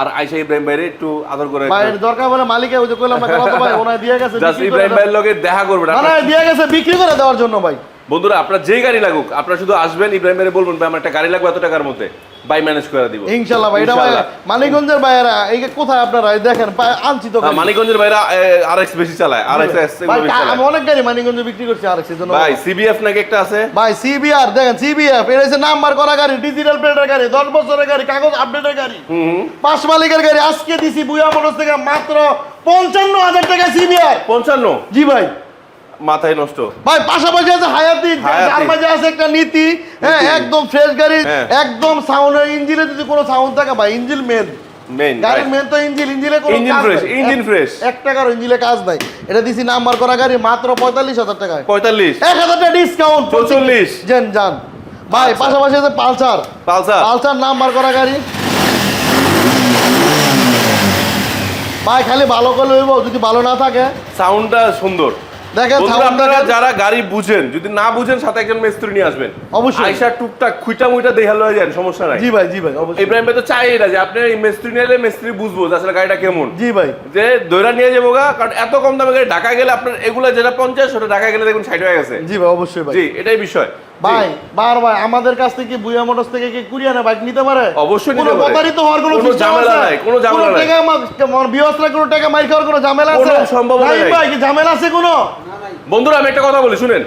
[SPEAKER 2] আর আইসা ইব্রাহিম ভাইরে একটু আদর করে
[SPEAKER 1] ভাই এর দরকার পড়ে মালিকে ওই যে কইলাম না ভাই ওনায় দিয়ে গেছে
[SPEAKER 2] জাস্ট ইব্রাহিম ভাইয়ের লগে দেখা
[SPEAKER 1] করবে না না দিয়ে গেছে বিক্রি করে দেওয়ার জন্য ভাই।
[SPEAKER 2] বন্ধুরা আপনার যেই গাড়ি লাগুক আপনারা শুধু আসবেন ইব্রাহিম ভাইরে বলবেন ভাই আমার একটা গাড়ি লাগবে এত টাকার মধ্যে বাই ম্যানেজ করে দিব।
[SPEAKER 1] ইনশাল্লাহ ভাই এটা ভাই। মানিকগঞ্জের ভাইয়েরা এই যে কোথায় আপনারা দেখেন আনছি তো
[SPEAKER 2] মানিকগঞ্জের ভাইরা আর এক্স বেশি চালায় আর এক্স
[SPEAKER 1] ভাই,
[SPEAKER 2] বেশি
[SPEAKER 1] কা- আমি অনেক গাড়ি মানিকগঞ্জে বিক্রি করছি আর এর জন্য।
[SPEAKER 2] ভাই সিবিএফ নাকি একটা আছে?
[SPEAKER 1] ভাই সিবিআর দেখেন সিবিএফ এটা হচ্ছে নাম্বার করা গাড়ি ডিজিটাল প্লেটের গাড়ি দশ বছরের গাড়ি কাগজ আপডেটের গাড়ি।
[SPEAKER 2] হুম
[SPEAKER 1] পাঁচ মালিকের গাড়ি আজকে দিছি বুয়া মোটরস থেকে মাত্র পঞ্চান্ন হাজার টাকা সিবিআর
[SPEAKER 2] পঞ্চান্ন?
[SPEAKER 1] জি ভাই।
[SPEAKER 2] মাথায় নষ্ট।
[SPEAKER 1] ভাই পাশাপাশি আছে হায়াতি। মাঝে আছে একটা নীতি হ্যাঁ একদম ফ্রেশ গাড়ি
[SPEAKER 2] হ্যাঁ।
[SPEAKER 1] একদম সাউন্ডের ইঞ্জিনে যদি কোনো সাউন্ড থাকে ভাই ইঞ্জিন মেন গাড়ির মেন তো ইঞ্জিন ইঞ্জিনে কোনো কাজ
[SPEAKER 2] fresh,
[SPEAKER 1] নাই। এক- টাকার ইঞ্জিনে কাজ নাই। এটা দিছি নাম্বার করা গাড়ি মাত্র পঁয়তাল্লিশ হাজার টাকায়।
[SPEAKER 2] পঁয়তাল্লিশ।
[SPEAKER 1] এক হাজার টাকা ডিসকাউন্ট। জেন যান ভাই
[SPEAKER 2] আচ্ছা।
[SPEAKER 1] পাশাপাশি আছে পালসার।
[SPEAKER 2] পালসার।
[SPEAKER 1] পালসার নাম্বার করা গাড়ি। ভাই খালি ভালো করলে হইব যদি ভালো না থাকে।
[SPEAKER 2] সাউন্ডটা সুন্দর।
[SPEAKER 1] দেখেন
[SPEAKER 2] আপনারা যারা গাড়ি বুঝেন যদি না বুঝেন সাথে একজন মিস্ত্রি নিয়ে আসবেন।
[SPEAKER 1] অবশ্যই।
[SPEAKER 2] আইসা টুকটাক খুইটা মুইটা দেখা লয়ে যান সমস্যা নাই।
[SPEAKER 1] জি ভাই জি ভাই অবশ্যই।
[SPEAKER 2] ইব্রাহিম ভাই তো চাই এটা যে আপনি এই মিস্ত্রি নিয়ে এলে মিস্ত্রি বুঝব যে আসলে গাড়িটা কেমন।
[SPEAKER 1] জি ভাই।
[SPEAKER 2] যে দৈরা নিয়ে যাব গা কারণ এত কম দামে গাড়ি ঢাকা গেলে আপনার এগুলো যেটা পঞ্চাশ ওটা ঢাকা গেলে দেখুন ষাট হয়ে গেছে।
[SPEAKER 1] জি ভাই অবশ্যই ভাই।
[SPEAKER 2] জি এটাই বিষয়।
[SPEAKER 1] ভাই বার ভাই আমাদের কাছ থেকে বুয়া মোটরস থেকে কি কুরিয়ানে বাইক নিতে পারে?
[SPEAKER 2] অবশ্যই নিতে পারে।
[SPEAKER 1] প্রতারিত হওয়ার কোনো
[SPEAKER 2] ঝামেলা নাই, কোনো ঝামেলা নাই।
[SPEAKER 1] টাকা আমার বিয়সরা কোনো টাকা মাইর খাওয়ার কোনো ঝামেলা আছে?
[SPEAKER 2] কোনো সম্ভাবনা
[SPEAKER 1] নাই। ভাই কি ঝামেলা আছে কোনো?
[SPEAKER 2] বন্ধুরা আমি একটা কথা বলি শুনেন।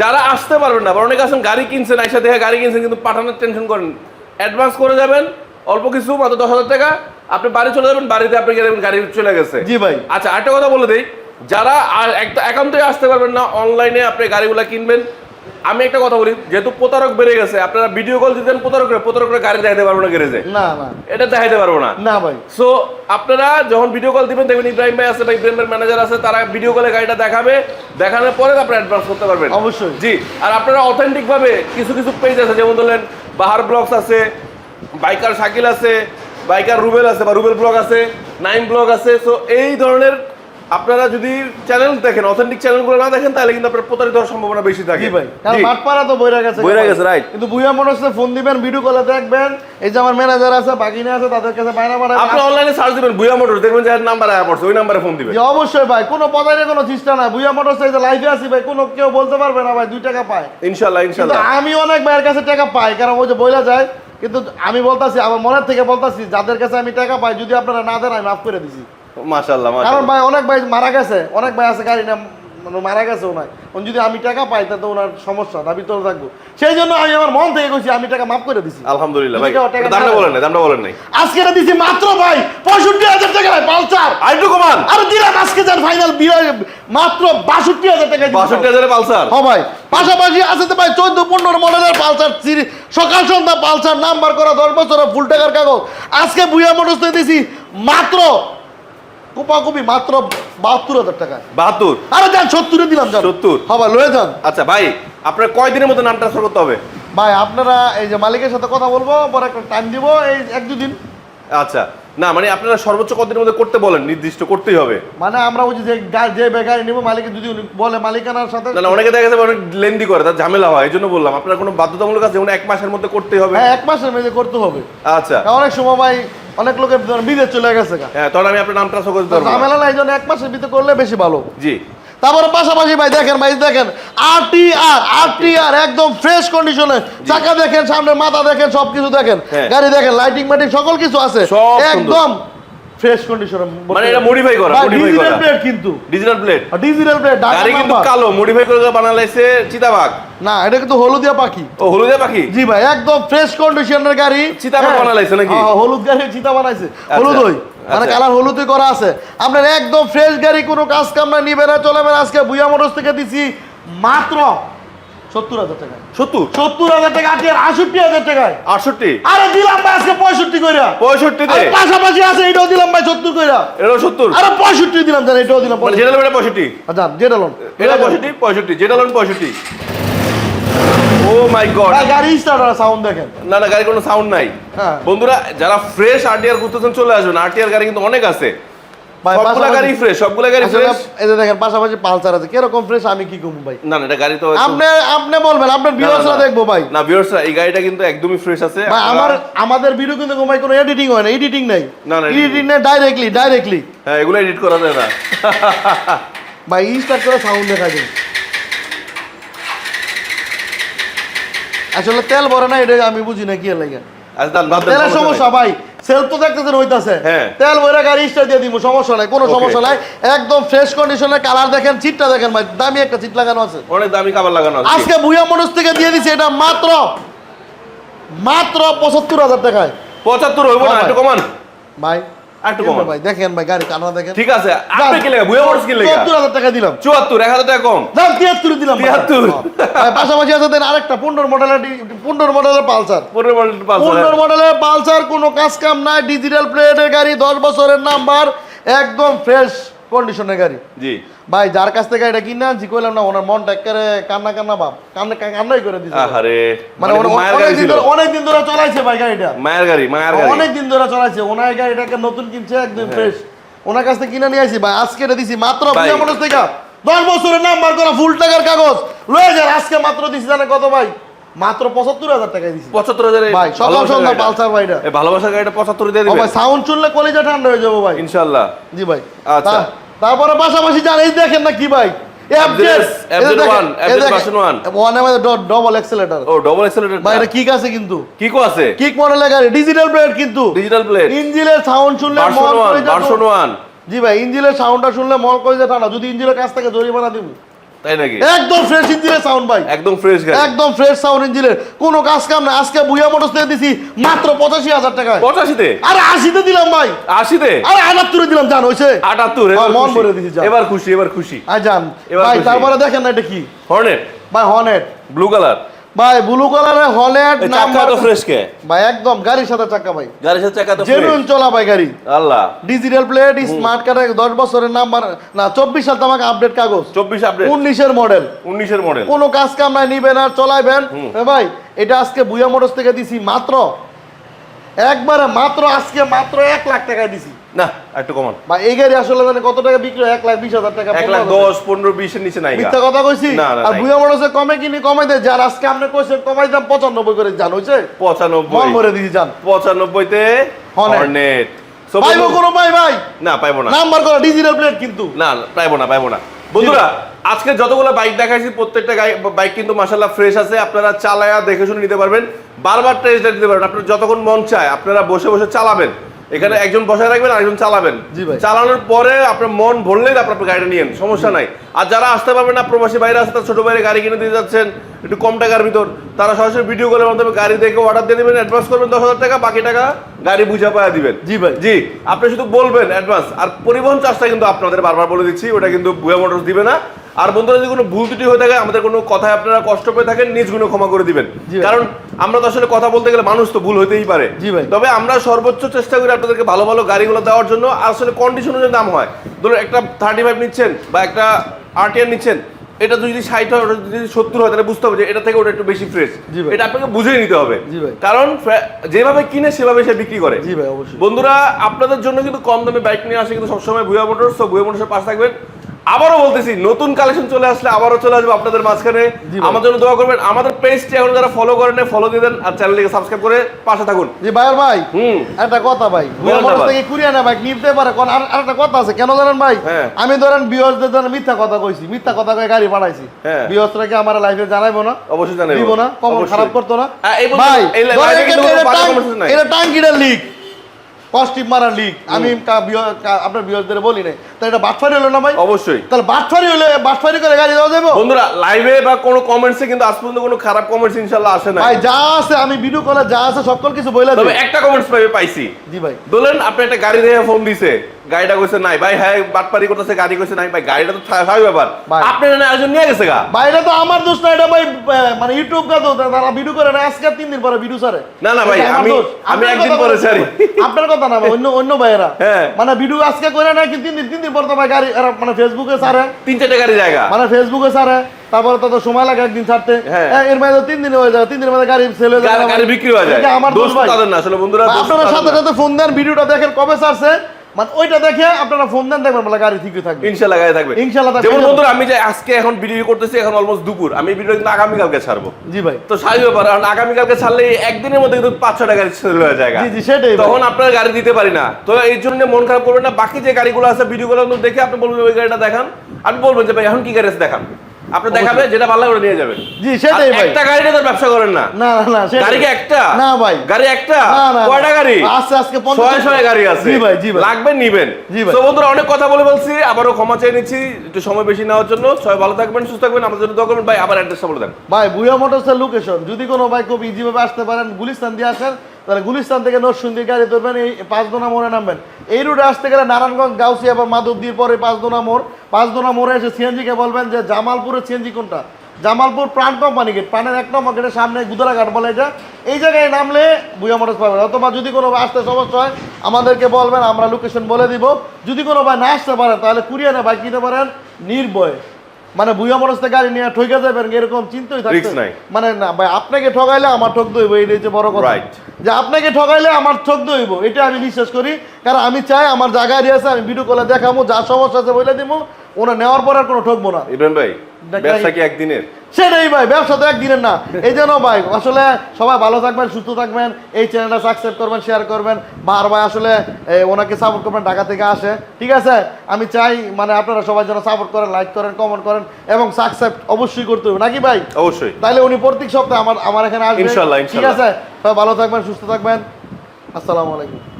[SPEAKER 2] যারা আসতে পারবেন না অনেকে আছেন গাড়ি কিনছেন আইসা দেখে গাড়ি কিনছেন কিন্তু পাঠানোর টেনশন করেন। অ্যাডভান্স করে যাবেন অল্প কিছু মাত্র দশ হাজার টাকা। আপনি বাড়ি চলে যাবেন বাড়িতে আপনি গেলে গাড়ি চলে গেছে।
[SPEAKER 1] জি ভাই।
[SPEAKER 2] আচ্ছা একটা কথা বলে দিই। যারা একান্তই আসতে পারবেন না অনলাইনে আপনি গাড়িগুলো কিনবেন আমি একটা কথা বলি যেহেতু প্রতারক বেড়ে গেছে আপনারা ভিডিও কল দিতেন প্রতারকরা প্রতারকরা গাড়ি দেখাতে পারব না গ্যারেজে।
[SPEAKER 1] না না।
[SPEAKER 2] এটা দেখাইতে পারব না।
[SPEAKER 1] না ভাই।
[SPEAKER 2] সো আপনারা যখন ভিডিও কল দিবেন দেখবেন ইব্রাহিম ভাই আছে বা ইব্রাহিম ভাই ম্যানেজার আছে তারা ভিডিও কলে গাড়িটা দেখাবে দেখানোর পরে আপনারা অ্যাডভান্স করতে পারবেন।
[SPEAKER 1] অবশ্যই।
[SPEAKER 2] জি আর আপনারা অথেন্টিক ভাবে কিছু কিছু পেজ আছে যেমন ধরলেন বাহার ব্লগস আছে বাইকার শাকিল আছে বাইকার রুবেল আছে বা রুবেল ব্লগ আছে নাইন ব্লগ আছে সো এই ধরনের আপনারা যদি চ্যানেল দেখেন অথেন্টিক চ্যানেলগুলো না দেখেন তাহলে কিন্তু আপনার প্রতারিত হওয়ার সম্ভাবনা বেশি থাকে।
[SPEAKER 1] ভাই কারণ মাঠপাড়া তো বইরা গেছে
[SPEAKER 2] বইরা গেছে, right.
[SPEAKER 1] কিন্তু বুয়া মোটরসে ফোন দিবেন ভিডিও কলে দেখবেন এই যে আমার ম্যানেজার আছে বাকিনে আছে তাদের কাছে বাইনা
[SPEAKER 2] আপনি অনলাইনে সার্চ দিবেন বুয়া মোটর দেখবেন যে নাম্বার আয়া পড়ছে ওই নাম্বারে ফোন দিবেন।
[SPEAKER 1] অবশ্যই ভাই কোনো পদারে কোনো চেষ্টা নাই। বুয়া মোটরস এই যে লাইভে আছি ভাই কোনো কেউ বলতে পারবে না ভাই দুই টাকা পায়।
[SPEAKER 2] ইনশাল্লাহ
[SPEAKER 1] কিন্তু
[SPEAKER 2] ইনশাল্লাহ
[SPEAKER 1] আমি অনেক ভাইয়ের কাছে টাকা পাই কারণ ওই যে বইলা যায় কিন্তু আমি বলতাছি আমার মনের থেকে বলতাছি যাদের কাছে আমি টাকা পাই যদি আপনারা না দেন আমি মাফ করে দিছি।
[SPEAKER 2] মাশাল্লাহ
[SPEAKER 1] কারণ ভাই অনেক ভাই মারা গেছে অনেক ভাই আছে গাড়ি না মানে মারা গেছে ওনার। যদি আমি টাকা পাই তাতে ওনার সমস্যা দাবি তোলা থাকব। সেই জন্য আমি আমার মন থেকে কইছি আমি টাকা মাফ করে দিছি।
[SPEAKER 2] আলহামদুলিল্লাহ ভাই দামটা বলেন নাই দামটা বলেন নাই।
[SPEAKER 1] আজকে এটা দিছি মাত্র ভাই টাকা পালসার।
[SPEAKER 2] আরেকটু কমান।
[SPEAKER 1] আর দিলাম আজকে যার ফাইনাল মাত্র বাষট্টি হাজার টাকা দিছি।
[SPEAKER 2] পালসার।
[SPEAKER 1] হ্যাঁ ভাই। পাশাপাশি আছে তো ভাই মডেলের পালসার সিরি- সকাল সন্ধ্যা পালসার নাম্বার করা দশ বছরের ফুল টাকার কাগজ। আজকে বুয়া মোটরস দিয়েছি মাত্র কুপাকুপি মাত্র বাহাত্তর হাজার টাকায়।
[SPEAKER 2] বাহাত্তর?
[SPEAKER 1] আরে যান সত্তরে দিলাম যান।
[SPEAKER 2] 70
[SPEAKER 1] হ্যাঁ ভাই লয়ে যান।
[SPEAKER 2] আচ্ছা ভাই আপনার কয় দিনের মধ্যে নাম ট্রান্সফার করতে হবে?
[SPEAKER 1] ভাই আপনারা এই যে মালিকের সাথে কথা বলব পরে একটা টাইম দিব এই এক দুদিন।
[SPEAKER 2] আচ্ছা না মানে আপনারা সর্বোচ্চ কতদিনের মধ্যে করতে বলেন? নির্দিষ্ট করতেই হবে।
[SPEAKER 1] মানে আমরা ওই যে যে বেগাড়ি নিবো মালিকের যদি বলে মালিকানার সাথে
[SPEAKER 2] না না অনেকে দেখা যাবে অনেক লেন্দি করে তার ঝামেলা হয় এই জন্য বললাম আপনার কোনো বাধ্যতামূলক আছে? যেমন এক মাসের মধ্যে করতেই হবে।
[SPEAKER 1] হ্যাঁ এক মাসের মধ্যে করতে হবে।
[SPEAKER 2] আচ্ছা।
[SPEAKER 1] অনেক সময় ভাই অনেক লোকের বিদেশ চলে গেছে
[SPEAKER 2] হ্যাঁ তখন আমি আপনার নামটা সকল
[SPEAKER 1] ঝামেলা নাই জন্য এক মাসের ভিতরে করলে বেশি ভালো।
[SPEAKER 2] জি।
[SPEAKER 1] তারপরে পাশাপাশি ভাই দেখেন ভাই দেখেন আরটিআর আরটিআর একদম ফ্রেশ কন্ডিশনে চাকা দেখেন সামনে মাথা দেখেন সবকিছু দেখেন।
[SPEAKER 2] হ্যাঁ।
[SPEAKER 1] গাড়ি দেখেন লাইটিং মাইটিং সকল কিছু আছে। একদম ফ্রেশ কন্ডিশনে
[SPEAKER 2] মানে এটা modify করা,
[SPEAKER 1] ডিজিটাল
[SPEAKER 2] করা।
[SPEAKER 1] প্লেট কিন্তু।
[SPEAKER 2] ডিজিটাল প্লেট
[SPEAKER 1] ডিজিটাল প্লেট
[SPEAKER 2] গাড়ি কিন্তু কালো মডিফাই করে বানালাইছে চিতাবাঘ।
[SPEAKER 1] না এটা কিন্তু হলুদিয়া পাখি।
[SPEAKER 2] ও হলুদে পাখি?
[SPEAKER 1] জি ভাই একদম ফ্রেশ কন্ডিশনের গাড়ি।
[SPEAKER 2] চিতাবাঘ
[SPEAKER 1] হ্যাঁ।
[SPEAKER 2] বানালাইছে নাকি?
[SPEAKER 1] হ্যাঁ, হলুদ গাড়ি চিতা বানাইছে।
[SPEAKER 2] আচ্ছা,
[SPEAKER 1] হলুদ মানে
[SPEAKER 2] আচ্ছা।
[SPEAKER 1] কালার হলুদই করা আছে। আপনার একদম ফ্রেশ গাড়ি কোনো কাজ কাম না নিবে না চলে আজকে বুয়া মোটরস থেকে দিছি মাত্র সত্তর হাজার টাকা
[SPEAKER 2] সত্তর?
[SPEAKER 1] সত্তর হাজার টাকা আজকে আটষট্টি হাজার টাকায়।
[SPEAKER 2] আটষট্টি?
[SPEAKER 1] আরে দিলাম ভাই আজকে পঁয়ষট্টি কইরা।
[SPEAKER 2] পঁয়ষট্টিতে
[SPEAKER 1] আর পাশাপাশি আছে এটাও দিলাম ভাই সত্তর কইরা।
[SPEAKER 2] এটাও সত্তর?
[SPEAKER 1] আরে পঁয়ষট্টি দিলাম জান এটাও দিলাম
[SPEAKER 2] মানে যেটা লোন পঁয়ষট্টি?
[SPEAKER 1] যান যেটা লোন
[SPEAKER 2] এটা পঁয়ষট্টি পঁয়ষট্টি যেটা লোন পঁয়ষট্টি। Oh my god.
[SPEAKER 1] গাড়ি স্টার্টার সাউন্ড দেখেন।
[SPEAKER 2] না না গাড়ি কোনো সাউন্ড নাই।
[SPEAKER 1] হ্যাঁ।
[SPEAKER 2] বন্ধুরা যারা ফ্রেশ আরটিআর করতেছেন চলে আসবেন। আরটিআর গাড়ি কিন্তু অনেক আছে। সবগুলা গাড়ি ফ্রেশ সবগুলা গাড়ি
[SPEAKER 1] আসলে
[SPEAKER 2] ফ্রেশ
[SPEAKER 1] এই দেখেন পাশাপাশি পালসার আছে। কীরকম ফ্রেশ আমি কি কমু ভাই?
[SPEAKER 2] না না এটা গাড়ি তো
[SPEAKER 1] আপনি আপনি বলবেন আপনার
[SPEAKER 2] না, না,
[SPEAKER 1] ভিউয়ার্সরা দেখব ভাই।
[SPEAKER 2] না ভিউয়ার্সরা এই গাড়িটা কিন্তু একদমই ফ্রেশ আছে।
[SPEAKER 1] ভাই আমার আমাদের ভিডিও কিন্তু ভাই কোনো এডিটিং হয় না এডিটিং নাই।
[SPEAKER 2] না, না,
[SPEAKER 1] এডিটিং নেই ডাইরেক্টলি ডাইরেক্টলি
[SPEAKER 2] হ্যাঁ এগুলো এডিট করা যায় না।
[SPEAKER 1] ভাই স্টার্ট করে সাউন্ড দেখা যায় আসলে তেল ভরে না এটা আমি বুঝি না কি লাগে।
[SPEAKER 2] আচ্ছা
[SPEAKER 1] তেলের
[SPEAKER 2] সমস্যা
[SPEAKER 1] ভাই। সেলফ তো দেখতেছেন হইতাছে।
[SPEAKER 2] হ্যাঁ।
[SPEAKER 1] তেল ভরে গাড়ি স্টার দিয়ে দিব সমস্যা নাই কোনো সমস্যা নাই। একদম ফ্রেশ কন্ডিশনের কালার দেখেন চিটটা দেখেন ভাই দামি একটা চিট লাগানো আছে।
[SPEAKER 2] অনেক দামি কাবার লাগানো আছে।
[SPEAKER 1] আজকে ভুয়া মানুষ থেকে দিয়ে দিছে এটা মাত্র মাত্র পঁচাত্তর হাজার টাকায়
[SPEAKER 2] পঁচাত্তর হইব না
[SPEAKER 1] হ্যাঁ,
[SPEAKER 2] একটু কমান।
[SPEAKER 1] ভাই
[SPEAKER 2] একটু
[SPEAKER 1] কেমন। ভাই দেখেন ভাই গাড়ি কানা দেখেন।
[SPEAKER 2] ঠিক আছে আপনি কি লেগা বুয়া মোটরস কি লেগা?
[SPEAKER 1] চুয়াত্তর হাজার টাকা দিলাম।
[SPEAKER 2] চুয়াত্তর এক হাজার টাকা কম।
[SPEAKER 1] দাম তিয়াত্তর দিলাম
[SPEAKER 2] 73।
[SPEAKER 1] ভাই, পাশাপাশি আছে দেন আরেকটা পনেরো মডেলের পনেরো মডেলের পালসার।
[SPEAKER 2] পনেরো মডেল পালসার।
[SPEAKER 1] পনেরো মডেলের পালসার কোনো কাজ কাম নাই ডিজিটাল প্লেটের গাড়ি দশ বছরের নাম্বার একদম ফ্রেশ কন্ডিশনের গাড়ি।
[SPEAKER 2] জি।
[SPEAKER 1] ভাই যার কাছ থেকে এটা কিনে আনছি কইলাম না ওনার মনটা একেবারে কান্না কান্না ভাব। কান্না কান্নাই করে দিছে।
[SPEAKER 2] আহারে
[SPEAKER 1] মানে
[SPEAKER 2] মানে
[SPEAKER 1] ওনা-
[SPEAKER 2] মায়ের গাড়ি ছিল।
[SPEAKER 1] ধরে অনেক দিন ধরে চলাইছে ভাই গাড়িটা।
[SPEAKER 2] মায়ের গাড়ি মায়ের গাড়ি।
[SPEAKER 1] অনেক দিন ধরে চলাইছে। ওনার গাড়িটাকে নতুন কিনছে একদম ফ্রেশ ওনার কাছ থেকে কিনে নিয়ে আসি ভাই আজকে এটা দিছি মাত্র মানুষ থেকে। দশ বছরের নাম্বার করা ফুল টাকার কাগজ। লয়ে যান আজকে মাত্র দিছি জানে কত ভাই? মাত্র পঁচাত্তর হাজার টাকায় দিছি।
[SPEAKER 2] পঁচাত্তর হাজারে
[SPEAKER 1] ভাই সকাল সন্ধ্যা। পালসার ভাইটা।
[SPEAKER 2] ভালোবাসার গাড়িটা পঁচাত্তর দিয়ে
[SPEAKER 1] ও ভাই সাউন্ড শুনলে কলিজা ঠান্ডা হয়ে যাব ভাই।
[SPEAKER 2] ইনশাল্লাহ
[SPEAKER 1] জি ভাই।
[SPEAKER 2] আচ্ছা।
[SPEAKER 1] তারপরে পাশাপাশি যান এই দেখেন না কি ভাই? কিক আছে কিন্তু।
[SPEAKER 2] আছে।
[SPEAKER 1] কিক মডেলের গাড়ি ডিজিটাল প্লেট কিন্তু।
[SPEAKER 2] ডিজিটাল প্লেট
[SPEAKER 1] ইঞ্জিনের সাউন্ড শুনলে জি ভাই ইঞ্জিনের সাউন্ডটা শুনলে মন করে যে টানা যদি ইঞ্জিনের কাছ থেকে জরিমানা দিব।
[SPEAKER 2] তাই নাকি?
[SPEAKER 1] একদম ফ্রেশ ইঞ্জিনের সাউন্ড ভাই।
[SPEAKER 2] একদম ফ্রেশ গাড়ি
[SPEAKER 1] একদম ফ্রেশ সাউন্ড ইঞ্জিনের কোনো কাজ কাম না আজকে বুয়া মোটরস থেকে দিছি মাত্র পঁচাশি হাজার টাকায়।
[SPEAKER 2] পঁচাশিতে?
[SPEAKER 1] আরে আশিতে দিলাম ভাই।
[SPEAKER 2] আশিতে?
[SPEAKER 1] আরে আটাত্তরে দিলাম জান হয়েছে
[SPEAKER 2] আটাত্তর এবার
[SPEAKER 1] মন। ভরে দিছি।
[SPEAKER 2] এবার খুশি এবার খুশি।
[SPEAKER 1] যান
[SPEAKER 2] এবার
[SPEAKER 1] ভাই তারপরে দেখেন না এটা কি।
[SPEAKER 2] হর্নেট
[SPEAKER 1] ভাই হর্নেট
[SPEAKER 2] ব্লু কালার
[SPEAKER 1] ভাই ব্লু কালারের হনেট
[SPEAKER 2] চাকা
[SPEAKER 1] নাম্বার
[SPEAKER 2] তো ফ্রেশ কে?
[SPEAKER 1] ভাই একদম গাড়ির সাথে চাকা ভাই।
[SPEAKER 2] গাড়ির সাথে চাকা তো
[SPEAKER 1] জেনুইন চলা ভাই গাড়ি।
[SPEAKER 2] আল্লাহ।
[SPEAKER 1] ডিজিটাল প্লেট স্মার্ট কার্ডের দশ বছরের নাম্বার না চব্বিশ সাল তোমাকে আপডেট কাগজ।
[SPEAKER 2] চব্বিশ আপডেট
[SPEAKER 1] উনিশের মডেল
[SPEAKER 2] উনিশের মডেল
[SPEAKER 1] কোনো কাজ কাম নাই নিবেন আর চলাইবেন। ভাই এটা আজকে বুয়া মোটরস থেকে দিছি মাত্র। একবারে মাত্র আজকে মাত্র এক লাখ টাকায় দিছি।
[SPEAKER 2] না একটু কমান।
[SPEAKER 1] বা এই গাড়ি আসলে জানে কত টাকা বিক্রি হয়? এক লাখ বিশ হাজার টাকা
[SPEAKER 2] এক লাখ দশ পনেরো বিশের নিচে নাই
[SPEAKER 1] মিথ্যা কথা কইছি? আর। বুয়া মোটরসে কমে কিনি কমাই দেয় যার আজকে আপনি কইছেন কমাই দাম পঁচানব্বই করে জান হইছে? মন
[SPEAKER 2] পঁচানব্বই
[SPEAKER 1] ভরে দিছি জান
[SPEAKER 2] পঁচানব্বইতে। হর্নেট।
[SPEAKER 1] পাইবো কোনো ভাই ভাই?
[SPEAKER 2] না পাইবো না।
[SPEAKER 1] নাম্বার করা ডিজিটাল প্লেট কিন্তু।
[SPEAKER 2] না না, পাইবো না পাইবো না। বন্ধুরা আজকে যতগুলো বাইক দেখাইছি প্রত্যেকটা বাইক কিন্তু মাসাল্লাহ ফ্রেশ আছে। আপনারা চালায়া দেখে শুনে নিতে পারবেন। বারবার টেস্ট দিতে পারবেন। আপনার যতক্ষণ মন চায় আপনারা বসে বসে চালাবেন। এখানে একজন বসায় রাখবেন আরেকজন চালাবেন।
[SPEAKER 1] জি ভাই।
[SPEAKER 2] চালানোর পরে আপনার মন ভরলেই আপনার গাড়িটা নিয়েন সমস্যা নাই। আর যারা আসতে পারবেন না প্রবাসী বাইরে আসতে ছোট বাইরে গাড়ি কিনে দিয়ে যাচ্ছেন একটু কম টাকার ভিতর তারা সরাসরি ভিডিও কলের মাধ্যমে গাড়ি দেখে অর্ডার দিয়ে দেবেন অ্যাডভান্স করবেন দশ হাজার টাকা বাকি টাকা গাড়ি বুঝা পাওয়া দিবেন।
[SPEAKER 1] জি ভাই।
[SPEAKER 2] জি আপনি শুধু বলবেন অ্যাডভান্স আর পরিবহন চার্জটা কিন্তু আপনাদের বারবার বলে দিচ্ছি ওটা কিন্তু ভুয়া মোটরস দিবে না। আর বন্ধুরা যদি কোনো ভুল ত্রুটি হয়ে থাকে আমাদের কোনো কথায় আপনারা কষ্ট পেয়ে থাকেন নিজ গুণে ক্ষমা করে দিবেন। কারণ আমরা তো আসলে কথা বলতে গেলে মানুষ তো ভুল হতেই পারে। তবে আমরা সর্বোচ্চ চেষ্টা করি আপনাদেরকে ভালো ভালো গাড়িগুলো দেওয়ার জন্য। আর আসলে কন্ডিশন অনুযায়ী দাম হয়। ধরুন একটা থার্টি ফাইভ নিচ্ছেন বা একটা আরটিআর নিচ্ছেন এটা যদি ষাট হয় ওটা যদি সত্তর হয় তাহলে বুঝতে হবে যে এটা থেকে ওটা একটু বেশি ফ্রেশ। এটা আপনাকে বুঝেই নিতে হবে। কারণ যেভাবে কিনে সেভাবে সে বিক্রি করে।
[SPEAKER 1] জি ভাই অবশ্যই।
[SPEAKER 2] বন্ধুরা আপনাদের জন্য কিন্তু কম দামে বাইক নিয়ে আসে কিন্তু সবসময় ভুয়া মোটরস তো ভুয়া মোটরসের পাশে থাকবেন। আবারও বলতেছি নতুন কালেকশন চলে আসলে আবারও চলে আসবে আপনাদের মাঝখানে। আমার জন্য দোয়া করবেন। আমাদের পেজটি এখন যারা ফলো করেন ফলো দিয়ে দেন আর চ্যানেলটিকে সাবস্ক্রাইব করে পাশে থাকুন।
[SPEAKER 1] জি ভাইয়ের ভাই
[SPEAKER 2] হুম।
[SPEAKER 1] একটা কথা ভাই মোটর থেকে কুরিয়া না ভাই নিতে পারে। কোন আর একটা কথা আছে কেন জানেন ভাই?
[SPEAKER 2] হ্যাঁ।
[SPEAKER 1] আমি ধরেন বিয়সদের ধরেন মিথ্যা কথা কইছি মিথ্যা কথা কয়ে গাড়ি পাঠাইছি।
[SPEAKER 2] হ্যাঁ।
[SPEAKER 1] বিয়সরা কি আমার লাইফে জানাইবো না?
[SPEAKER 2] অবশ্যই জানাব
[SPEAKER 1] দিব না কমন খারাপ করতো না?
[SPEAKER 2] হ্যাঁ,
[SPEAKER 1] ভাই এটা
[SPEAKER 2] কোনো বাজে
[SPEAKER 1] টাং-
[SPEAKER 2] conversation নাই।
[SPEAKER 1] লিক পজিটিভ মারার লিক আমি আপনার বিয়সদের বলি নাই। তো এটা বাটফারি হলো না ভাই?
[SPEAKER 2] অবশ্যই।
[SPEAKER 1] তাহলে বাটফারি হলে বাটফারি করে গাড়ি দেওয়া যাব?
[SPEAKER 2] বন্ধুরা লাইভে বা কোনো কমেন্টসে কিন্তু আজ পর্যন্ত কোনো খারাপ কমেন্টস ইনশাল্লাহ আসে না
[SPEAKER 1] ভাই যা আছে আমি ভিডিও কলে যা আছে সকল কিছু বইলা
[SPEAKER 2] তবে একটা কমেন্টস পাইবে পাইছি।
[SPEAKER 1] জি ভাই।
[SPEAKER 2] বলেন আপনি একটা গাড়ি দেখে ফোন দিছে। গাড়িটা কইছে নাই। ভাই হ্যাঁ বাটপারি করতেছে গাড়ি কইছে নাই। ভাই গাড়িটা তো স্বাভাবিক ব্যাপার। আপনি না একজন নিয়ে গেছে গা?
[SPEAKER 1] ভাই এটা তো আমার দোষ না এটা ভাই মানে ইউটিউব কা দোষ। তারা ভিডিও করে না আজকে তিন দিন পরে ভিডিও সারে
[SPEAKER 2] না, না ভাই, আমি- আমি একদিন পরে। ছাড়ি।
[SPEAKER 1] আপনার কথা না অন্য অন্য ভাইয়েরা।
[SPEAKER 2] হ্যাঁ।
[SPEAKER 1] মানে ভিডিও আজকে করে না তিন দিন তিন দিন পর তোমার গাড়ি মানে ফেসবুকে সারে
[SPEAKER 2] তিন চারটে গাড়ি জায়গা।
[SPEAKER 1] মানে ফেসবুকে সারে তারপরে তো তো সময় লাগে একদিন ছাড়তে।
[SPEAKER 2] হ্যাঁ।
[SPEAKER 1] এর মধ্যে তিন দিন হয়ে যায় তিন দিনের মধ্যে গাড়ি সেল হয়ে যায়
[SPEAKER 2] গাড়ি- বিক্রি হয়ে যায়।
[SPEAKER 1] আমার
[SPEAKER 2] দোষ তাদের না আসলে বন্ধুরা
[SPEAKER 1] আপনারা সাথে সাথে ফোন দেন ভিডিওটা দেখেন কবে ছাড়ছে। মানে ওইটা দেখে আপনারা ফোন দেন দেখবেন বলে গাড়ি ঠিকই থাকবে।
[SPEAKER 2] গাড়ি থাকবে। যেমন বন্ধুরা আমি যে আজকে এখন ভিডিও করতেছি এখন অলমোস্ট দুপুর। আমি ভিডিও কিন্তু আগামীকালকে ছাড়বো।
[SPEAKER 1] জি ভাই।
[SPEAKER 2] তো স্বাভাবিক ব্যাপার কারণ আগামীকালকে ছাড়লে একদিনের মধ্যে কিন্তু পাঁচ ছটা গাড়ি সেল হয়ে যায়
[SPEAKER 1] জি জি সেটাই
[SPEAKER 2] তখন আপনার গাড়ি দিতে পারি না। তো এই জন্য মন খারাপ করবেন না। বাকি যে গাড়িগুলো আছে ভিডিওগুলো দেখে আপনি বলবেন ওই গাড়িটা দেখান। আমি বলবেন যে ভাই এখন কি গাড়ি আছে দেখান? আপনি দেখাবে যেটা ভালো ওটা নিয়ে যাবেন।
[SPEAKER 1] জি সেটাই ভাই।
[SPEAKER 2] একটা গাড়ি তো ব্যবসা করেন না।
[SPEAKER 1] না না না
[SPEAKER 2] গাড়ি কি একটা?
[SPEAKER 1] না ভাই।
[SPEAKER 2] গাড়ি একটা? কয়টা গাড়ি?
[SPEAKER 1] আজকে আজকে পঞ্চাশ-
[SPEAKER 2] ছয় গাড়ি আছে।
[SPEAKER 1] জি ভাই, জি ভাই।
[SPEAKER 2] লাগবে নিবেন।
[SPEAKER 1] জি ভাই।
[SPEAKER 2] তো বন্ধুরা অনেক কথা বলে বলছি আবারও ক্ষমা চেয়ে নিচ্ছি একটু সময় বেশি নেওয়ার জন্য। সবাই ভালো থাকবেন সুস্থ থাকবেন আমাদের জন্য দোয়া করবেন। ভাই আবার অ্যাড্রেসটা বলে দেন।
[SPEAKER 1] ভাই ভুয়া মোটরসের লোকেশন যদি কোনো ভাই খুব ইজি ভাবে আসতে পারেন গুলিস্তান দিয়ে আসেন তাহলে গুলিস্তান থেকে নরসুন্দি গাড়ি ধরবেন, এই পাঁচদোনা মোড়ে নামবেন। এই রুটে আসতে গেলে নারায়ণগঞ্জ, গাউসিয়া বা মাধবদীর পরে পাঁচদোনা মোড়। পাঁচদোনা মোড়ে এসে সিএনজি কে বলবেন যে, জামালপুরের সিএনজি কোনটা? জামালপুর প্রাণ কোম্পানি গেট প্রাণের এক নম্বর গেটের সামনে গুদরা ঘাট বলে এটা। এই জায়গায় নামলে ভুয়া মোটরস পাবেন। অথবা যদি কোনো ভাই আসতে সমস্যা হয়, আমাদেরকে বলবেন, আমরা লোকেশন বলে দিব। যদি কোনো ভাই না আসতে পারেন তাহলে কুরিয়ারে বাইক কিনতে পারেন নির্ভয়। মানে বুয়া মনস্তে গাড়ি নিয়ে ঠকে যাবেন এরকম চিন্তাই
[SPEAKER 2] থাকে নাই।
[SPEAKER 1] মানে না ভাই আপনাকে ঠকাইলে আমার ঠক দইব এটা যে বড় কথা। যে আপনাকে ঠকাইলে আমার ঠক দইব এটা আমি বিশ্বাস করি। কারণ আমি চাই আমার জায়গায় আছে আমি ভিডিও কলে দেখাবো যা সমস্যা আছে বলে দিব ওনা নেওয়ার পর আর কোনো ঠকবো না।
[SPEAKER 2] ইব্রাহিম ভাই ব্যবসা কি একদিনের?
[SPEAKER 1] সেটাই ভাই ব্যবসা তো একদিনের না। এই জন্য ভাই আসলে সবাই ভালো থাকবেন সুস্থ থাকবেন এই চ্যানেলটা সাবস্ক্রাইব করবেন শেয়ার করবেন। বার ভাই আসলে ওনাকে সাপোর্ট করবেন ঢাকা থেকে আসে। ঠিক আছে? আমি চাই মানে আপনারা সবাই যেন সাপোর্ট করেন লাইক করেন কমেন্ট করেন এবং সাবস্ক্রাইব অবশ্যই করতে হবে। নাকি ভাই?
[SPEAKER 2] অবশ্যই।
[SPEAKER 1] তাহলে উনি প্রত্যেক সপ্তাহে আমার আমার এখানে আসবে।
[SPEAKER 2] ইনশাল্লাহ,
[SPEAKER 1] ঠিক আছে? সবাই ভালো থাকবেন সুস্থ থাকবেন। আসসালামু আলাইকুম।